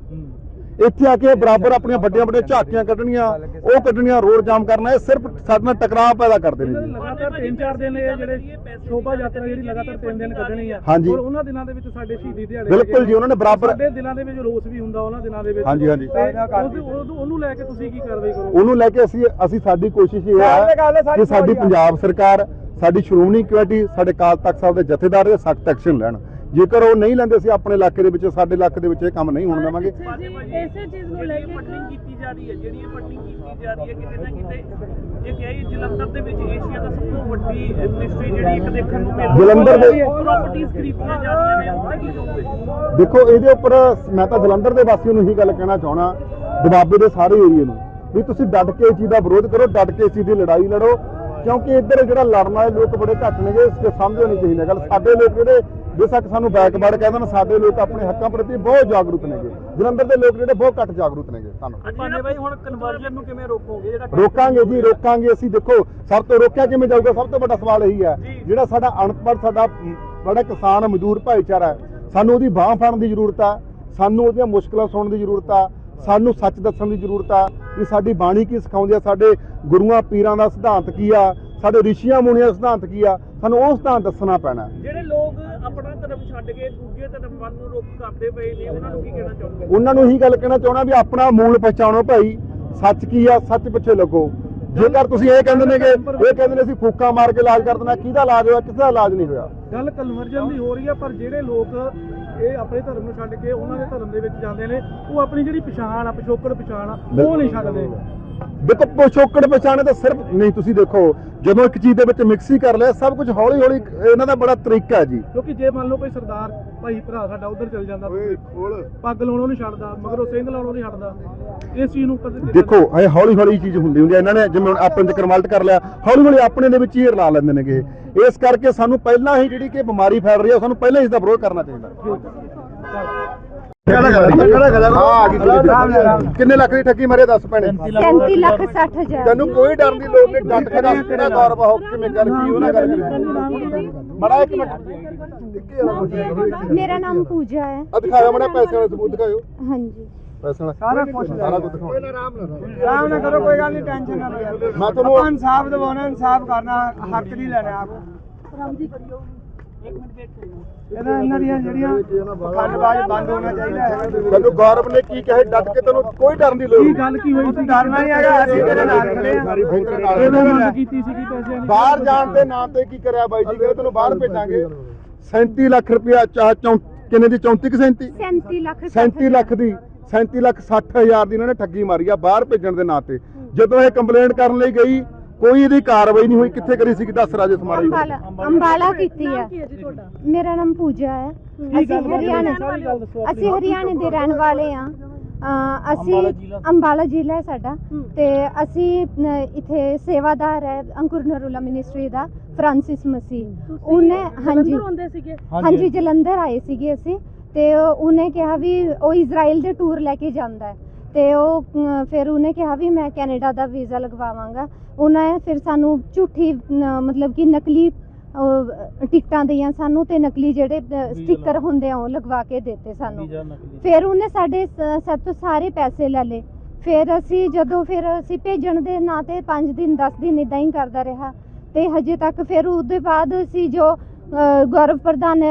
S1: ਇੱਥੇ ਆ ਕੇ ਬਰਾਬਰ ਆਪਣੀਆਂ ਵੱਡੀਆਂ ਵੱਡੀਆਂ ਝਾਕੀਆਂ ਕੱਢਣੀਆਂ ਉਹ ਕੱਢਣੀਆਂ ਰੋਡ ਜਾਮ ਕਰਨਾ ਇਹ ਸਿਰਫ ਸਾਡੇ ਨਾਲ ਟਕਰਾਅ ਪੈਦਾ ਕਰਦੇ ਨੇ ਜੀ
S7: ਲਗਾਤਾਰ 3-4 ਦਿਨ ਇਹ ਜਿਹੜੇ ਸ਼ੋਭਾ ਯਾਤਰਾ ਜਿਹੜੀ ਲਗਾਤਾਰ 3 ਦਿਨ ਕੱਢਣੀ ਆ
S1: ਹਾਂਜੀ।
S7: ਔਰ ਉਹਨਾਂ ਦਿਨਾਂ ਦੇ ਵਿੱਚ ਸਾਡੇ ਸ਼ਹੀਦੀ ਦਿਹਾੜੇ
S1: ਬਿਲਕੁਲ ਜੀ ਉਹਨਾਂ ਨੇ ਬਰਾਬਰ
S7: ਸਾਡੇ ਦਿਲਾਂ ਦੇ ਵਿੱਚ ਰੋਸ ਵੀ ਹੁੰਦਾ ਉਹਨਾਂ ਦਿਨਾਂ ਦੇ ਵਿੱਚ
S1: ਹਾਂਜੀ, ਹਾਂਜੀ।
S7: ਤੇ ਉਹਦੇ- ਉਹਨੂੰ ਉਹਨੂੰ ਲੈ ਕੇ ਤੁਸੀਂ ਕੀ ਕਾਰਵਾਈ ਕਰੋ
S1: ਉਹਨੂੰ ਲੈ ਕੇ ਅਸੀਂ ਅਸੀਂ ਸਾਡੀ ਕੋਸ਼ਿਸ਼ ਇਹ
S7: ਹੈ,
S1: ਕਿ ਸਾਡੀ। ਪੰਜਾਬ ਸਰਕਾਰ ਸਾਡੀ ਸ਼੍ਰੋਮਣੀ ਕਮੇਟੀ ਸਾਡੇ ਕਾਲ ਤਖਤ ਸਾਹਿਬ ਦੇ ਜਥੇਦਾਰ ਇਹ ਸਖਤ ਐਕਸ਼ਨ ਲੈਣ ਜੇਕਰ ਉਹ ਨਹੀਂ ਲੈਂਦੇ ਅਸੀਂ ਆਪਣੇ ਇਲਾਕੇ ਦੇ ਵਿੱਚ ਸਾਡੇ ਇਲਾਕੇ ਦੇ ਵਿੱਚ ਇਹ ਕੰਮ ਨਹੀਂ ਹੋਣ ਦੇਵਾਂਗੇ।
S5: ਇਸੇ ਚੀਜ਼ ਨੂੰ ਲੈ ਕੇ
S6: ਫੰਡਿੰਗ ਕੀਤੀ ਜਾ ਰਹੀ ਹੈ ਜਿਹੜੀ ਇਹ ਫੰਡਿੰਗ ਕੀਤੀ ਜਾ ਰਹੀ ਹੈ ਕਿਤੇ ਨਾ ਕਿਤੇ ਜੇ ਕਹੀਏ ਜਲੰਧਰ ਦੇ ਵਿੱਚ ਏਸ਼ੀਆ ਦਾ ਸਭ ਤੋਂ ਵੱਡੀ ਮਿਨਿਸਟਰੀ ਜਿਹੜੀ ਇੱਕ ਦੇਖਣ ਨੂੰ ਮਿਲ
S1: ਜਲੰਧਰ ਦੇ-
S6: ਪ੍ਰਾਪਰਟੀਆਂ ਖਰੀਦੀਆਂ ਜਾ ਰਹੀਆਂ ਨੇ ਉਹਦਾ ਕੀ ਕਹੋਗੇ
S1: ਦੇਖੋ ਇਹਦੇ ਉੱਪਰ ਮੈਂ ਤਾਂ ਜਲੰਧਰ ਦੇ ਵਾਸੀਆਂ ਨੂੰ ਇਹੀ ਗੱਲ ਕਹਿਣਾ ਚਾਹਣਾ ਦਬਾਬੇ ਦੇ ਸਾਰੇ ਏਰੀਏ ਨੂੰ ਵੀ ਤੁਸੀਂ ਡਟ ਕੇ ਇਸ ਚੀਜ਼ ਦਾ ਵਿਰੋਧ ਕਰੋ ਡਟ ਕੇ ਇਸ ਚੀਜ਼ ਦੀ ਲੜਾਈ ਲੜੋ ਕਿਉਂਕਿ ਇੱਧਰ ਜਿਹੜਾ ਲੜਨ ਵਾਲੇ ਲੋਕ ਬੜੇ ਘੱਟ ਨੇਗੇ ਇਸ ਤੇ ਸਮਝੋ ਨਹੀਂ ਚਾਹੀਦਾ ਗੱਲ। ਸਾਡੇ ਲੋਕ ਜਿਹੜੇ ਬੇਸ਼ੱਕ ਸਾਨੂੰ ਬੈਕਵਰਡ ਕਹਿ ਦੇਣ ਸਾਡੇ ਲੋਕ ਆਪਣੇ ਹੱਕਾਂ ਪ੍ਰਤੀ ਬਹੁਤ ਜਾਗਰੂਕ ਨੇਗੇ। ਜਲੰਧਰ ਦੇ ਲੋਕ ਜਿਹੜੇ ਬਹੁਤ ਘੱਟ ਜਾਗਰੂਕ ਨੇਗੇ। ਧੰਨਵਾਦ।
S6: ਭਾਨੇ ਬਾਈ ਹੁਣ ਕਨਵਰਜਨ ਨੂੰ ਕਿਵੇਂ ਰੋਕੋਗੇ? ਜਿਹੜਾ
S1: ਰੋਕਾਂਗੇ ਜੀ ਰੋਕਾਂਗੇ ਅਸੀਂ। ਦੇਖੋ ਸਭ ਤੋਂ ਰੋਕਿਆ ਕਿਵੇਂ ਜਾਊਗਾ? ਸਭ ਤੋਂ ਵੱਡਾ ਸਵਾਲ ਇਹੀ ਹੈ ਜਿਹੜਾ ਸਾਡਾ ਅਨਪੜ੍ਹ ਸਾਡਾ ਬੜਾ ਕਿਸਾਨ ਮਜ਼ਦੂਰ ਭਾਈਚਾਰਾ ਸਾਨੂੰ ਉਹਦੀ ਬਾਹ ਫੜਨ ਦੀ ਜ਼ਰੂਰਤ ਆ ਸਾਨੂੰ ਉਹਦੀਆਂ ਮੁਸ਼ਕਲਾਂ ਸੁਣਨ ਦੀ ਜ਼ਰੂਰਤ ਆ ਸਾਨੂੰ ਸੱਚ ਦੱਸਣ ਦੀ ਜ਼ਰੂਰਤ ਆ ਵੀ ਸਾਡੀ ਬਾਣੀ ਕੀ ਸਿਖਾਉਂਦੀ ਆ ਸਾਡੇ ਗੁਰੂਆਂ ਪੀਰਾਂ ਦਾ ਸਿਧਾਂਤ ਕੀ ਆ ਸਾਡੇ ਰਿਸ਼ੀਆਂ ਮੁਨੀਆਂ ਦਾ ਸਿਧਾਂਤ ਕੀ ਆ ਸਾਨੂੰ ਉਹ ਸਿਧਾਂਤ ਦੱਸਣਾ ਪੈਣਾ।
S6: ਜਿਹੜੇ ਆਪਣਾ ਧਰਮ ਛੱਡ ਕੇ ਦੂਜੇ ਧਰਮ ਵੱਲ ਨੂੰ ਰੁਖ ਕਰਦੇ ਪਏ ਨੇ ਉਹਨਾਂ ਨੂੰ ਕੀ ਕਹਿਣਾ ਚਾਹੋਗੇ?
S1: ਉਹਨਾਂ ਨੂੰ ਇਹੀ ਗੱਲ ਕਹਿਣਾ ਚਾਹਣਾ ਵੀ ਆਪਣਾ ਮੂਲ ਪਛਾਣੋ ਭਾਈ ਸੱਚ ਕੀ ਆ ਸੱਚ ਪਿੱਛੇ ਲੱਗੋ। ਜੇਕਰ ਤੁਸੀਂ ਇਹ ਕਹਿੰਦੇ ਨੇ ਕਿ ਇਹ ਕਹਿੰਦੇ ਨੇ ਅਸੀਂ ਫੂਕਾਂ ਮਾਰ ਕੇ ਇਲਾਜ ਕਰ ਦੇਣਾ ਕਿਹਦਾ ਇਲਾਜ ਹੋਇਆ ਕਿਸੇ ਦਾ ਇਲਾਜ ਨਹੀਂ ਹੋਇਆ।
S7: ਗੱਲ ਕਨਵਰਜਨ ਦੀ ਹੋ ਰਹੀ ਹੈ ਪਰ ਜਿਹੜੇ ਲੋਕ ਇਹ ਆਪਣੇ ਧਰਮ ਨੂੰ ਛੱਡ ਕੇ ਉਹਨਾਂ ਦੇ ਧਰਮ ਦੇ ਵਿੱਚ ਜਾਂਦੇ ਨੇ ਉਹ ਆਪਣੀ ਜਿਹੜੀ ਪਛਾਣ ਆ ਪਿਛੋਕੜ ਪਛਾਣ ਆ ਉਹ ਨਹੀਂ ਛੱਡਦੇ।
S1: ਦੇਖੋ ਪਿਛੋਕੜ ਪਛਾਣੇ ਤਾਂ ਸਿਰਫ ਨਹੀਂ ਤੁਸੀਂ ਦੇਖੋ ਜਦੋਂ ਇੱਕ ਚੀਜ਼ ਦੇ ਵਿੱਚ ਮਿਕਸੀ ਕਰ ਲਿਆ ਸਭ ਕੁਝ ਹੌਲੀ ਹੌਲੀ ਇਹਨਾਂ ਦਾ ਬੜਾ ਤਰੀਕਾ ਹੈ ਜੀ।
S7: ਕਿਉਂਕਿ ਜੇ ਮੰਨ ਲਓ ਕੋਈ ਸਰਦਾਰ ਭਾਈ ਭਰਾ ਸਾਡਾ ਉਧਰ ਚਲ ਜਾਂਦਾ ਪੱਗ ਲਾਉਣੋਂ ਨਹੀਂ ਛੱਡਦਾ ਮਗਰੋਂ ਸਿੰਘ ਲਾਉਣੋਂ ਨਹੀਂ ਛੱਡਦਾ ਇਸ ਚੀਜ਼ ਨੂੰ ਕਦੇ
S1: ਦੇਖੋ ਇਹ ਹੌਲੀ ਹੌਲੀ ਚੀਜ਼ ਹੁੰਦੀ ਹੁੰਦੀ ਹੈ। ਇਹਨਾਂ ਨੇ ਜਿਵੇਂ ਆਪਣੇ ਚ ਕਨਵਰਟ ਕਰ ਲਿਆ ਹੌਲੀ ਹੌਲੀ ਆਪਣੇ ਦੇ ਵਿੱਚ ਹੀ ਰਲਾ ਲੈਂਦੇ ਨੇਗੇ। ਇਸ ਕਰਕੇ ਸਾਨੂੰ ਪਹਿਲਾਂ ਹੀ ਜਿਹੜੀ ਕਿ ਬਿਮਾਰੀ ਫੈਲ ਰਹੀ ਹੈ ਸਾਨੂੰ ਪਹਿਲਾਂ ਹੀ ਇਸ ਦਾ ਵਿਰੋਧ ਕਰਨਾ ਚਾਹੀਦਾ। ਕਿੰਨੇ ਲੱਖ ਦੀ ਠੱਗੀ ਮਾਰੇ ਦੱਸ ਭੈਣੇ।
S8: 35 ਲੱਖ 60 ਹਜ਼ਾਰ।
S1: ਤੈਨੂੰ ਕੋਈ ਡਰ ਨਹੀਂ ਲੋਕ ਨੇ ਡੱਟ ਕੇ ਦੱਸ ਕਿਹੜਾ ਗੌਰਵ ਹੋ ਕਿਵੇਂ ਗੱਲ ਕੀ ਉਹਨਾਂ ਕਰੀ ਮੜਾ ਇੱਕ ਮਿੰਟ।
S8: ਮੇਰਾ ਨਾਮ ਪੂਜਾ ਹੈ।
S1: ਆ ਦਿਖਾਓ ਮੜਾ ਪੈਸੇ ਵਾਲੇ ਸਬੂਤ ਦਿਖਾਓ
S8: ਹਾਂਜੀ।
S1: ਪੈਸੇ ਵਾਲਾ। ਸਾਰਾ ਕੁਝ ਸਾਰਾ ਕੁਝ ਦਿਖਾਓ।
S7: ਆਰਾਮ ਨਾਲ ਕਰੋ ਕੋਈ ਗੱਲ ਨਹੀਂ ਟੈਨਸ਼ਨ ਨਾ ਲਓ
S1: ਮੈਂ ਤੁਹਾਨੂੰ
S7: ਇਨਸਾਫ ਦਿਵਾਉਣਾ ਇਨਸਾਫ ਕਰਨਾ ਹੱਕ ਨਹੀਂ ਲੈਣਾ ਆਪ। ਇਹਨਾਂ ਇਹਨਾਂ ਦੀਆਂ ਜਿਹੜੀਆਂ ਖੰਡਬਾਜ਼ ਬੰਦ ਹੋਣਾ ਚਾਹੀਦਾ ਹੈ।
S1: ਤੈਨੂੰ ਗੌਰਵ ਨੇ ਕੀ ਕਹੇ ਡੱਟ ਕੇ ਤੈਨੂੰ ਕੋਈ ਡਰਨ ਦੀ ਲੋੜ ਨਹੀਂ।
S7: ਗੱਲ ਕੀ ਹੋਈ ਸੀ? ਡਰਨਾ ਨਹੀਂ ਹੈਗਾ ਅਸੀਂ ਤੇਰੇ ਨਾਲ ਖੜੇ ਆ ਇਹਨੇ ਮੰਗ ਕੀਤੀ ਸੀ ਕਿ ਪੈਸੇ
S1: ਬਾਹਰ ਜਾਣ ਦੇ ਨਾਮ ਤੇ ਕੀ ਕਰਿਆ ਬਾਈ ਜੀ? ਕਹਿੰਦੇ ਤੈਨੂੰ ਬਾਹਰ ਭੇਜਾਂਗੇ। 37 ਲੱਖ ਰੁਪਇਆ ਚਾਹ ਚੌਂ ਕਿੰਨੇ ਦੀ? 34 ਕਿ 37
S8: 37 ਲੱਖ
S1: 37 ਲੱਖ ਦੀ 37 ਲੱਖ 60 ਹਜ਼ਾਰ ਦੀ ਇਹਨਾਂ ਨੇ ਠੱਗੀ ਮਾਰੀ ਆ ਬਾਹਰ ਭੇਜਣ ਦੇ ਨਾਂ ਤੇ। ਜਦੋਂ ਇਹ ਕੰਪਲੇਂਟ ਕਰਨ ਲਈ ਗਈ ਕੋਈ ਇਹਦੀ ਕਾਰਵਾਈ ਨਹੀਂ ਹੋਈ ਕਿੱਥੇ ਕਰੀ ਸੀ ਕਿ ਦੱਸ ਰਾਜੇ ਸਮਾਰੀ
S8: ਅੰਬਾਲਾ ਅੰਬਾਲਾ ਕੀਤੀ ਹੈ ਮੇਰਾ ਨਾਮ ਪੂਜਾ ਹੈ। ਅਸੀਂ ਹਰਿਆਣਾ ਅਸੀਂ ਹਰਿਆਣੇ ਦੇ ਰਹਿਣ ਵਾਲੇ ਆ। ਅਸੀਂ ਅੰਬਾਲਾ ਜ਼ਿਲ੍ਹਾ। ਹੈ ਸਾਡਾ। ਤੇ ਅਸੀਂ ਇੱਥੇ ਸੇਵਾਦਾਰ ਹੈ ਅੰਕੁਰ ਨਰੂਲਾ ਮਿਨਿਸਟਰੀ ਦਾ ਫ੍ਰਾਂਸਿਸ ਮਸੀਹ। ਉਹਨੇ ਹਾਂਜੀ। ਹਾਂਜੀ ਜਲੰਧਰ ਆਏ ਸੀਗੇ ਅਸੀਂ। ਤੇ ਉਹ- ਉਹਨੇ ਕਿਹਾ ਵੀ ਉਹ ਇਜ਼ਰਾਈਲ ਦੇ ਟੂਰ ਲੈ ਕੇ ਜਾਂਦਾ ਹੈ। ਤੇ ਉਹ ਫਿਰ ਉਹਨੇ ਕਿਹਾ ਵੀ ਮੈਂ ਕੈਨੇਡਾ ਦਾ ਵੀਜ਼ਾ ਲਗਵਾਵਾਂਗਾ। ਉਹਨਾਂ ਫਿਰ ਸਾਨੂੰ ਝੂਠੀ ਮਤਲਬ ਕਿ ਨਕਲੀ ਟਿਕਟਾਂ ਦਈਆਂ ਸਾਨੂੰ ਤੇ ਨਕਲੀ ਜਿਹੜੇ ਸਟicker ਹੁੰਦੇ ਆ ਉਹ ਲਗਵਾ ਕੇ ਦਿੱਤੇ ਸਾਨੂੰ। ਫਿਰ ਉਹਨੇ ਸਾਡੇ ਸ- ਸਾਡੇ ਤੋਂ ਸਾਰੇ ਪੈਸੇ ਲੈ ਲਏ। ਫਿਰ ਅਸੀਂ ਜਦੋਂ ਫਿਰ ਅਸੀਂ ਭੇਜਣ ਦੇ ਨਾਂ ਤੇ 5 ਦਿਨ 10 ਦਿਨ ਇਦਾਂ ਹੀ ਕਰਦਾ ਰਿਹਾ। ਤੇ ਹਜੇ ਤੱਕ ਫਿਰ ਉਹਦੇ ਬਾਅਦ ਅਸੀਂ ਜੋ ਗੌਰਵ ਪ੍ਰਧਾਨ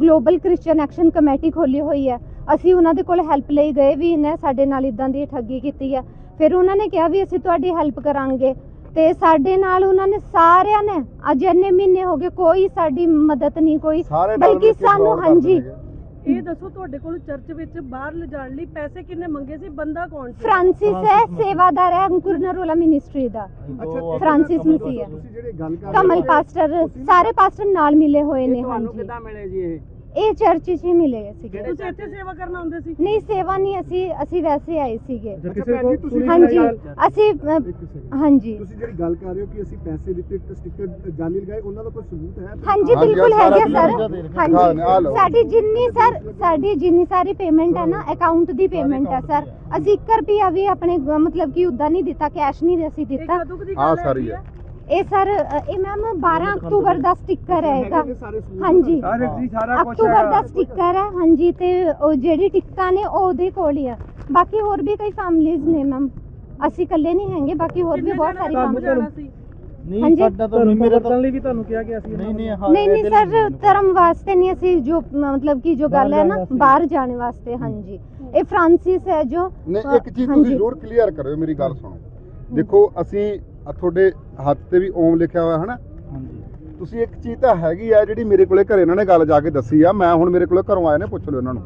S8: ਗਲੋਬਲ ਕ੍ਰਿਸਚੀਅਨ ਐਕਸ਼ਨ ਕਮੇਟੀ ਖੋਲੀ ਹੋਈ ਹੈ ਅਸੀਂ ਉਹਨਾਂ ਦੇ ਕੋਲ ਹੈਲਪ ਲਈ ਗਏ ਵੀ ਇਹਨੇ ਸਾਡੇ ਨਾਲ ਇਦਾਂ ਦੀ ਠੱਗੀ ਕੀਤੀ ਹੈ ਫਿਰ ਉਹਨਾਂ ਨੇ ਕਿਹਾ ਵੀ ਅਸੀਂ ਤੁਹਾਡੀ ਹੈਲਪ ਕਰਾਂਗੇ। ਤੇ ਸਾਡੇ ਨਾਲ ਉਹਨਾਂ ਨੇ ਸਾਰਿਆਂ ਨੇ ਅੱਜ ਇੰਨੇ ਮਹੀਨੇ ਹੋ ਗਏ ਕੋਈ ਸਾਡੀ ਮਦਦ ਨਹੀਂ ਕੋਈ। ਬਲਕਿ ਸਾਨੂੰ ਹਾਂਜੀ।
S5: ਇਹ ਦੱਸੋ ਤੁਹਾਡੇ ਕੋਲ ਚਰਚ ਵਿੱਚ ਬਾਹਰ ਲਿਜਾਣ ਲਈ ਪੈਸੇ ਕਿੰਨੇ ਮੰਗੇ ਸੀ? ਬੰਦਾ ਕੌਣ ਸੀ?
S8: ਫ੍ਰਾਂਸਿਸ ਹੈ ਸੇਵਾਦਾਰ ਹੈ ਅੰਕੁਰ ਨਰੋਲਾ ਮਿਨਿਸਟਰੀ ਦਾ ਫ੍ਰਾਂਸਿਸ ਮਸੀਹ ਹੈ
S7: ਤੁਸੀਂ ਜਿਹੜੇ ਗੱਲ ਕਰ
S8: ਕਮਲ ਪਾਸਟਰ ਸਾਰੇ ਪਾਸਟਰ ਨਾਲ ਮਿਲੇ ਹੋਏ ਨੇ
S6: ਤੁਹਾਨੂੰ
S8: ਹਾਂਜੀ।
S6: ਕਿੱਦਾਂ ਮਿਲੇ ਜੀ ਇਹ?
S8: ਇਹ ਚਰਚ 'ਚ ਹੀ ਮਿਲੇ ਸੀਗੇ।
S5: ਤੁਸੀਂ ਇੱਥੇ ਸੇਵਾ ਕਰਨ ਆਉਂਦੇ ਸੀ?
S8: ਨਹੀਂ ਸੇਵਾ ਨਹੀਂ ਅਸੀਂ ਅਸੀਂ ਵੈਸੇ ਆਏ ਸੀਗੇ।
S7: ਕਿਸੇ ਕੋ ਤੁਸੀਂ
S8: ਹਾਂਜੀ ਅਸੀਂ ਅ, ਹਾਂਜੀ।
S7: ਤੁਸੀਂ ਜਿਹੜੀ ਗੱਲ ਕਰ ਰਹੇ ਹੋ ਕਿ ਅਸੀਂ ਪੈਸੇ ਦਿੱਤੇ ਤੇ ਸਟicker ਜਾਲੀ ਲਗਾਏ ਉਹਨਾਂ ਦਾ ਕੋਈ ਸਬੂਤ ਹੈ?
S8: ਹਾਂਜੀ
S1: ਹਾਂਜੀ,
S8: ਬਿਲਕੁਲ
S1: ਆਹ ਸਾਰਾ
S8: ਹੈਗੇ ਸਰ ਹਾਂਜੀ।
S1: ਲਓ।
S8: ਸਾਡੀ ਜਿੰਨੀ ਸਰ ਸਾਡੀ ਜਿੰਨੀ ਸਾਰੀ ਪੇਮੈਂਟ ਹੈ ਨਾ ਅਕਾਊਂਟ ਦੀ ਪੇਮੈਂਟ ਹੈ ਸਰ। ਅਸੀਂ 1 ਰੁਪਿਆ ਵੀ ਆਪਣੇ ਅ, ਮਤਲਬ ਕਿ ਉਦਾਂ ਨਹੀਂ ਦਿੱਤਾ ਕੈਸ਼ ਨਹੀਂ ਅਸੀਂ
S5: ਇਹ
S8: ਦਿੱਤਾ।
S5: ਕਦੋਂ ਦੀ ਗੱਲ
S1: ਸਾਰੀ ਹੈ?
S8: ਇਹ ਸਰ ਇਹ ਮੈਮ 12 ਅਕਤੂਬਰ ਦਾ ਸਟicker
S7: ਸਾਰੇ ਸਬੂਤ
S8: ਹਾਂਜੀ।
S7: ਸਾਰੇ ਜੀ ਸਾਰਾ ਕੁਝ
S8: ਅਕਤੂਬਰ ਦਾ ਸਟicker ਹੈ ਹਾਂਜੀ ਤੇ ਉਹ ਜਿਹੜੀ ਟਿਕਟਾਂ ਨੇ ਉਹ ਉਹਦੇ ਕੋਲ ਹੀ ਆ। ਬਾਕੀ ਹੋਰ ਵੀ ਕਈ ਫੈਮਲੀਜ਼ ਨੇ ਮੈਮ। ਅਸੀਂ ਇਕੱਲੇ ਨਹੀਂ ਹੈਗੇ ਬਾਕੀ ਹੋਰ ਵੀ ਬਹੁਤ ਸਾਰੀ
S5: ਕੰਮ
S8: ਫੈਮਲੀਜ਼
S5: ਜਾਣਾ ਸੀ?
S8: ਹਾਂਜੀ।
S7: ਤੁਹਾਨੂੰ ਮੇਰੇ ਤੋਂ ਲਈ ਵੀ ਤੁਹਾਨੂੰ ਕਿਹਾ ਗਿਆ ਸੀ ਨਹੀਂ ਨਹੀਂ
S8: ਨਹੀਂ ਨਹੀਂ ਸਰ ਧਰਮ ਵਾਸਤੇ ਨਹੀਂ ਅਸੀਂ ਜੋ ਮਤਲਬ ਕਿ ਜੋ ਗੱਲ ਹੈ ਨਾ ਬਾਹਰ ਜਾਣ ਵਾਸਤੇ ਹਾਂਜੀ। ਇਹ ਫ੍ਰਾਂਸਿਸ ਹੈ ਜੋ
S1: ਨਹੀਂ ਇੱਕ ਚੀਜ਼। ਤੁਸੀਂ ਜ਼ਰੂਰ ਕਲੀਅਰ ਕਰਿਓ ਮੇਰੀ ਗੱਲ ਸੁਣੋ। ਦੇਖੋ ਅਸੀਂ ਆਹ ਤੁਹਾਡੇ ਹੱਥ ਤੇ ਵੀ ਓਮ ਲਿਖਿਆ ਹੋਇਆ ਹੈ ਨਾ ਤੁਸੀਂ ਇੱਕ ਚੀਜ਼ ਤਾਂ ਹੈਗੀ ਆ ਜਿਹੜੀ ਮੇਰੇ ਕੋਲੇ ਘਰੇ ਇਹਨਾਂ ਨੇ ਗੱਲ ਜਾ ਕੇ ਦੱਸੀ ਆ ਮੈਂ ਹੁਣ ਮੇਰੇ ਕੋਲੇ ਘਰੋਂ ਆਏ ਨੇ ਪੁੱਛ ਲਿਓ ਇਹਨਾਂ ਨੂੰ।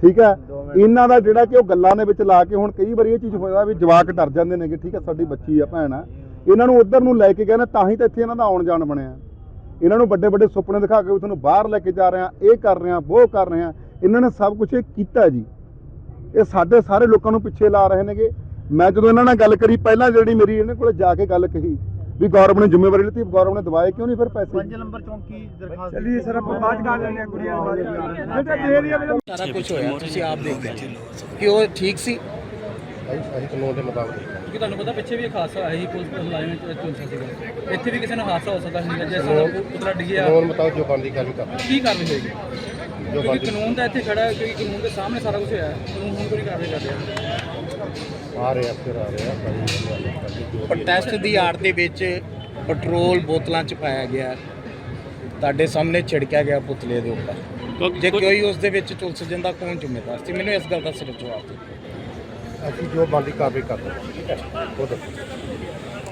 S1: ਠੀਕ ਹੈ ਇਹਨਾਂ ਦਾ ਜਿਹੜਾ ਕਿ ਉਹ ਗੱਲਾਂ ਦੇ ਵਿੱਚ ਲਾ ਕੇ ਹੁਣ ਕਈ ਵਾਰੀ ਇਹ ਚੀਜ਼ ਹੋ ਜਾਂਦਾ ਵੀ ਜਵਾਕ ਡਰ ਜਾਂਦੇ ਨੇਗੇ ਠੀਕ ਹੈ ਸਾਡੀ ਬੱਚੀ ਆ ਭੈਣ ਆ। ਇਹਨਾਂ ਨੂੰ ਉਧਰ ਨੂੰ ਲੈ ਕੇ ਗਏ ਨੇ ਤਾਂ ਹੀ ਤਾਂ ਇੱਥੇ ਇਹਨਾਂ ਦਾ ਆਉਣ ਜਾਣ ਬਣਿਆ। ਇਹਨਾਂ ਨੂੰ ਵੱਡੇ ਵੱਡੇ ਸੁਪਨੇ ਦਿਖਾ ਕੇ ਤੁਹਾਨੂੰ ਬਾਹਰ ਲੈ ਕੇ ਜਾ ਰਹੇ ਆ ਇਹ ਕਰ ਰਹੇ ਆ ਉਹ ਕਰ ਰਹੇ ਆ। ਇਹਨਾਂ ਨੇ ਸਭ ਕੁਝ ਇਹ ਕੀਤਾ ਜੀ। ਇਹ ਸਾਡੇ ਸਾਰੇ ਲੋਕਾਂ ਨੂੰ ਪਿੱਛੇ ਲਾ ਰਹੇ ਨੇਗੇ। ਮੈਂ ਜਦੋਂ ਇਹਨਾਂ ਨਾਲ ਗੱਲ ਕਰੀ ਪਹਿਲਾਂ ਜਿਹੜੀ ਮੇਰੀ ਇਹਨਾਂ ਕੋਲ ਜਾ ਕੇ ਗੱਲ ਕਹੀ ਵੀ ਗੌਰਵ ਨੇ ਜ਼ਿੰਮੇਵਾਰੀ ਲਈ ਗੌਰਵ ਨੇ ਦਵਾਏ ਕਿਉਂ ਨਹੀਂ ਫਿਰ ਪੈਸੇ?
S4: ਪੰਜ ਨੰਬਰ ਚੌਂਕੀ ਦਰਖਾਸਤ
S7: ਚਲਿਏ ਸਰ ਆਪਾਂ ਬਾਅਦ ਕਰ ਲੈਣੇ ਕੁੜੀਆਂ ਬਾਅਦ ਬੇਟਾ ਦੇ ਰਹੀ ਹੈ
S10: ਸਾਰਾ ਕੁਝ ਹੋਇਆ ਤੁਸੀਂ ਆਪ ਦੇਖਿਆ ਕਿ ਉਹ ਠੀਕ ਸੀ?
S11: ਕਿਉਂਕਿ ਤੁਹਾਨੂੰ ਪਤਾ ਪਿੱਛੇ ਵੀ ਇੱਕ ਹਾਦਸਾ ਆਇਆ ਸੀ ਪੁਲਿਸ ਮੁਲਾਜ਼ਮ ਵਿੱਚ ਝੁਲਸਾ ਸੀਗਾ। ਇੱਥੇ ਵੀ ਕਿਸੇ ਨਾਲ ਹਾਦਸਾ ਹੋ ਸਕਦਾ ਸੀ ਜੇ ਪੁਤਲਾ ਡਿੱਗਿਆ ਕਾਨੂੰਨ ਮੁਤਾਬਕ ਜੋ ਬੰਦੀ ਕਾਰਵਾਈ ਕਰ ਕੀ ਕਾਰਵਾਈ ਹੋਏਗੀ ਕਿਉਂਕਿ ਕਾਨੂੰਨ ਤਾਂ ਇੱਥੇ ਖੜਾ ਹੈ ਕਿਉਂਕਿ ਕਾਨੂੰਨ ਦੇ ਸਾਹਮਣੇ ਸਾਰਾ ਕੁਝ ਹੋਇਆ ਹੈ। ਕਾਨੂੰਨ ਹੁਣ ਕੋਈ ਕਾਰਵਾਈ ਕਰ ਰਿਹਾ।
S10: ਪ੍ਰੋਟੈਸਟ ਦੀ ਆੜ ਦੇ ਵਿੱਚ ਪੈਟਰੋਲ ਬੋਤਲਾਂ ਚ ਪਾਇਆ ਗਿਆ। ਤੁਹਾਡੇ ਸਾਹਮਣੇ ਛਿੜਕਿਆ ਗਿਆ ਪੁਤਲੇ ਦੇ ਉੱਪਰ। ਜੇ ਕੋਈ ਉਸ ਦੇ ਵਿੱਚ ਝੁਲਸ ਜਾਂਦਾ ਕੌਣ ਜ਼ਿੰਮੇਵਾਰ ਸੀ? ਮੈਨੂੰ ਇਸ ਗੱਲ ਦਾ ਸਿਰਫ ਜਵਾਬ ਦਿਓ।
S12: ਅਸੀਂ ਜੋ ਬੰਦੀ ਕਾਰਵਾਈ ਕਰਦੇ ਠੀਕ ਹੈ।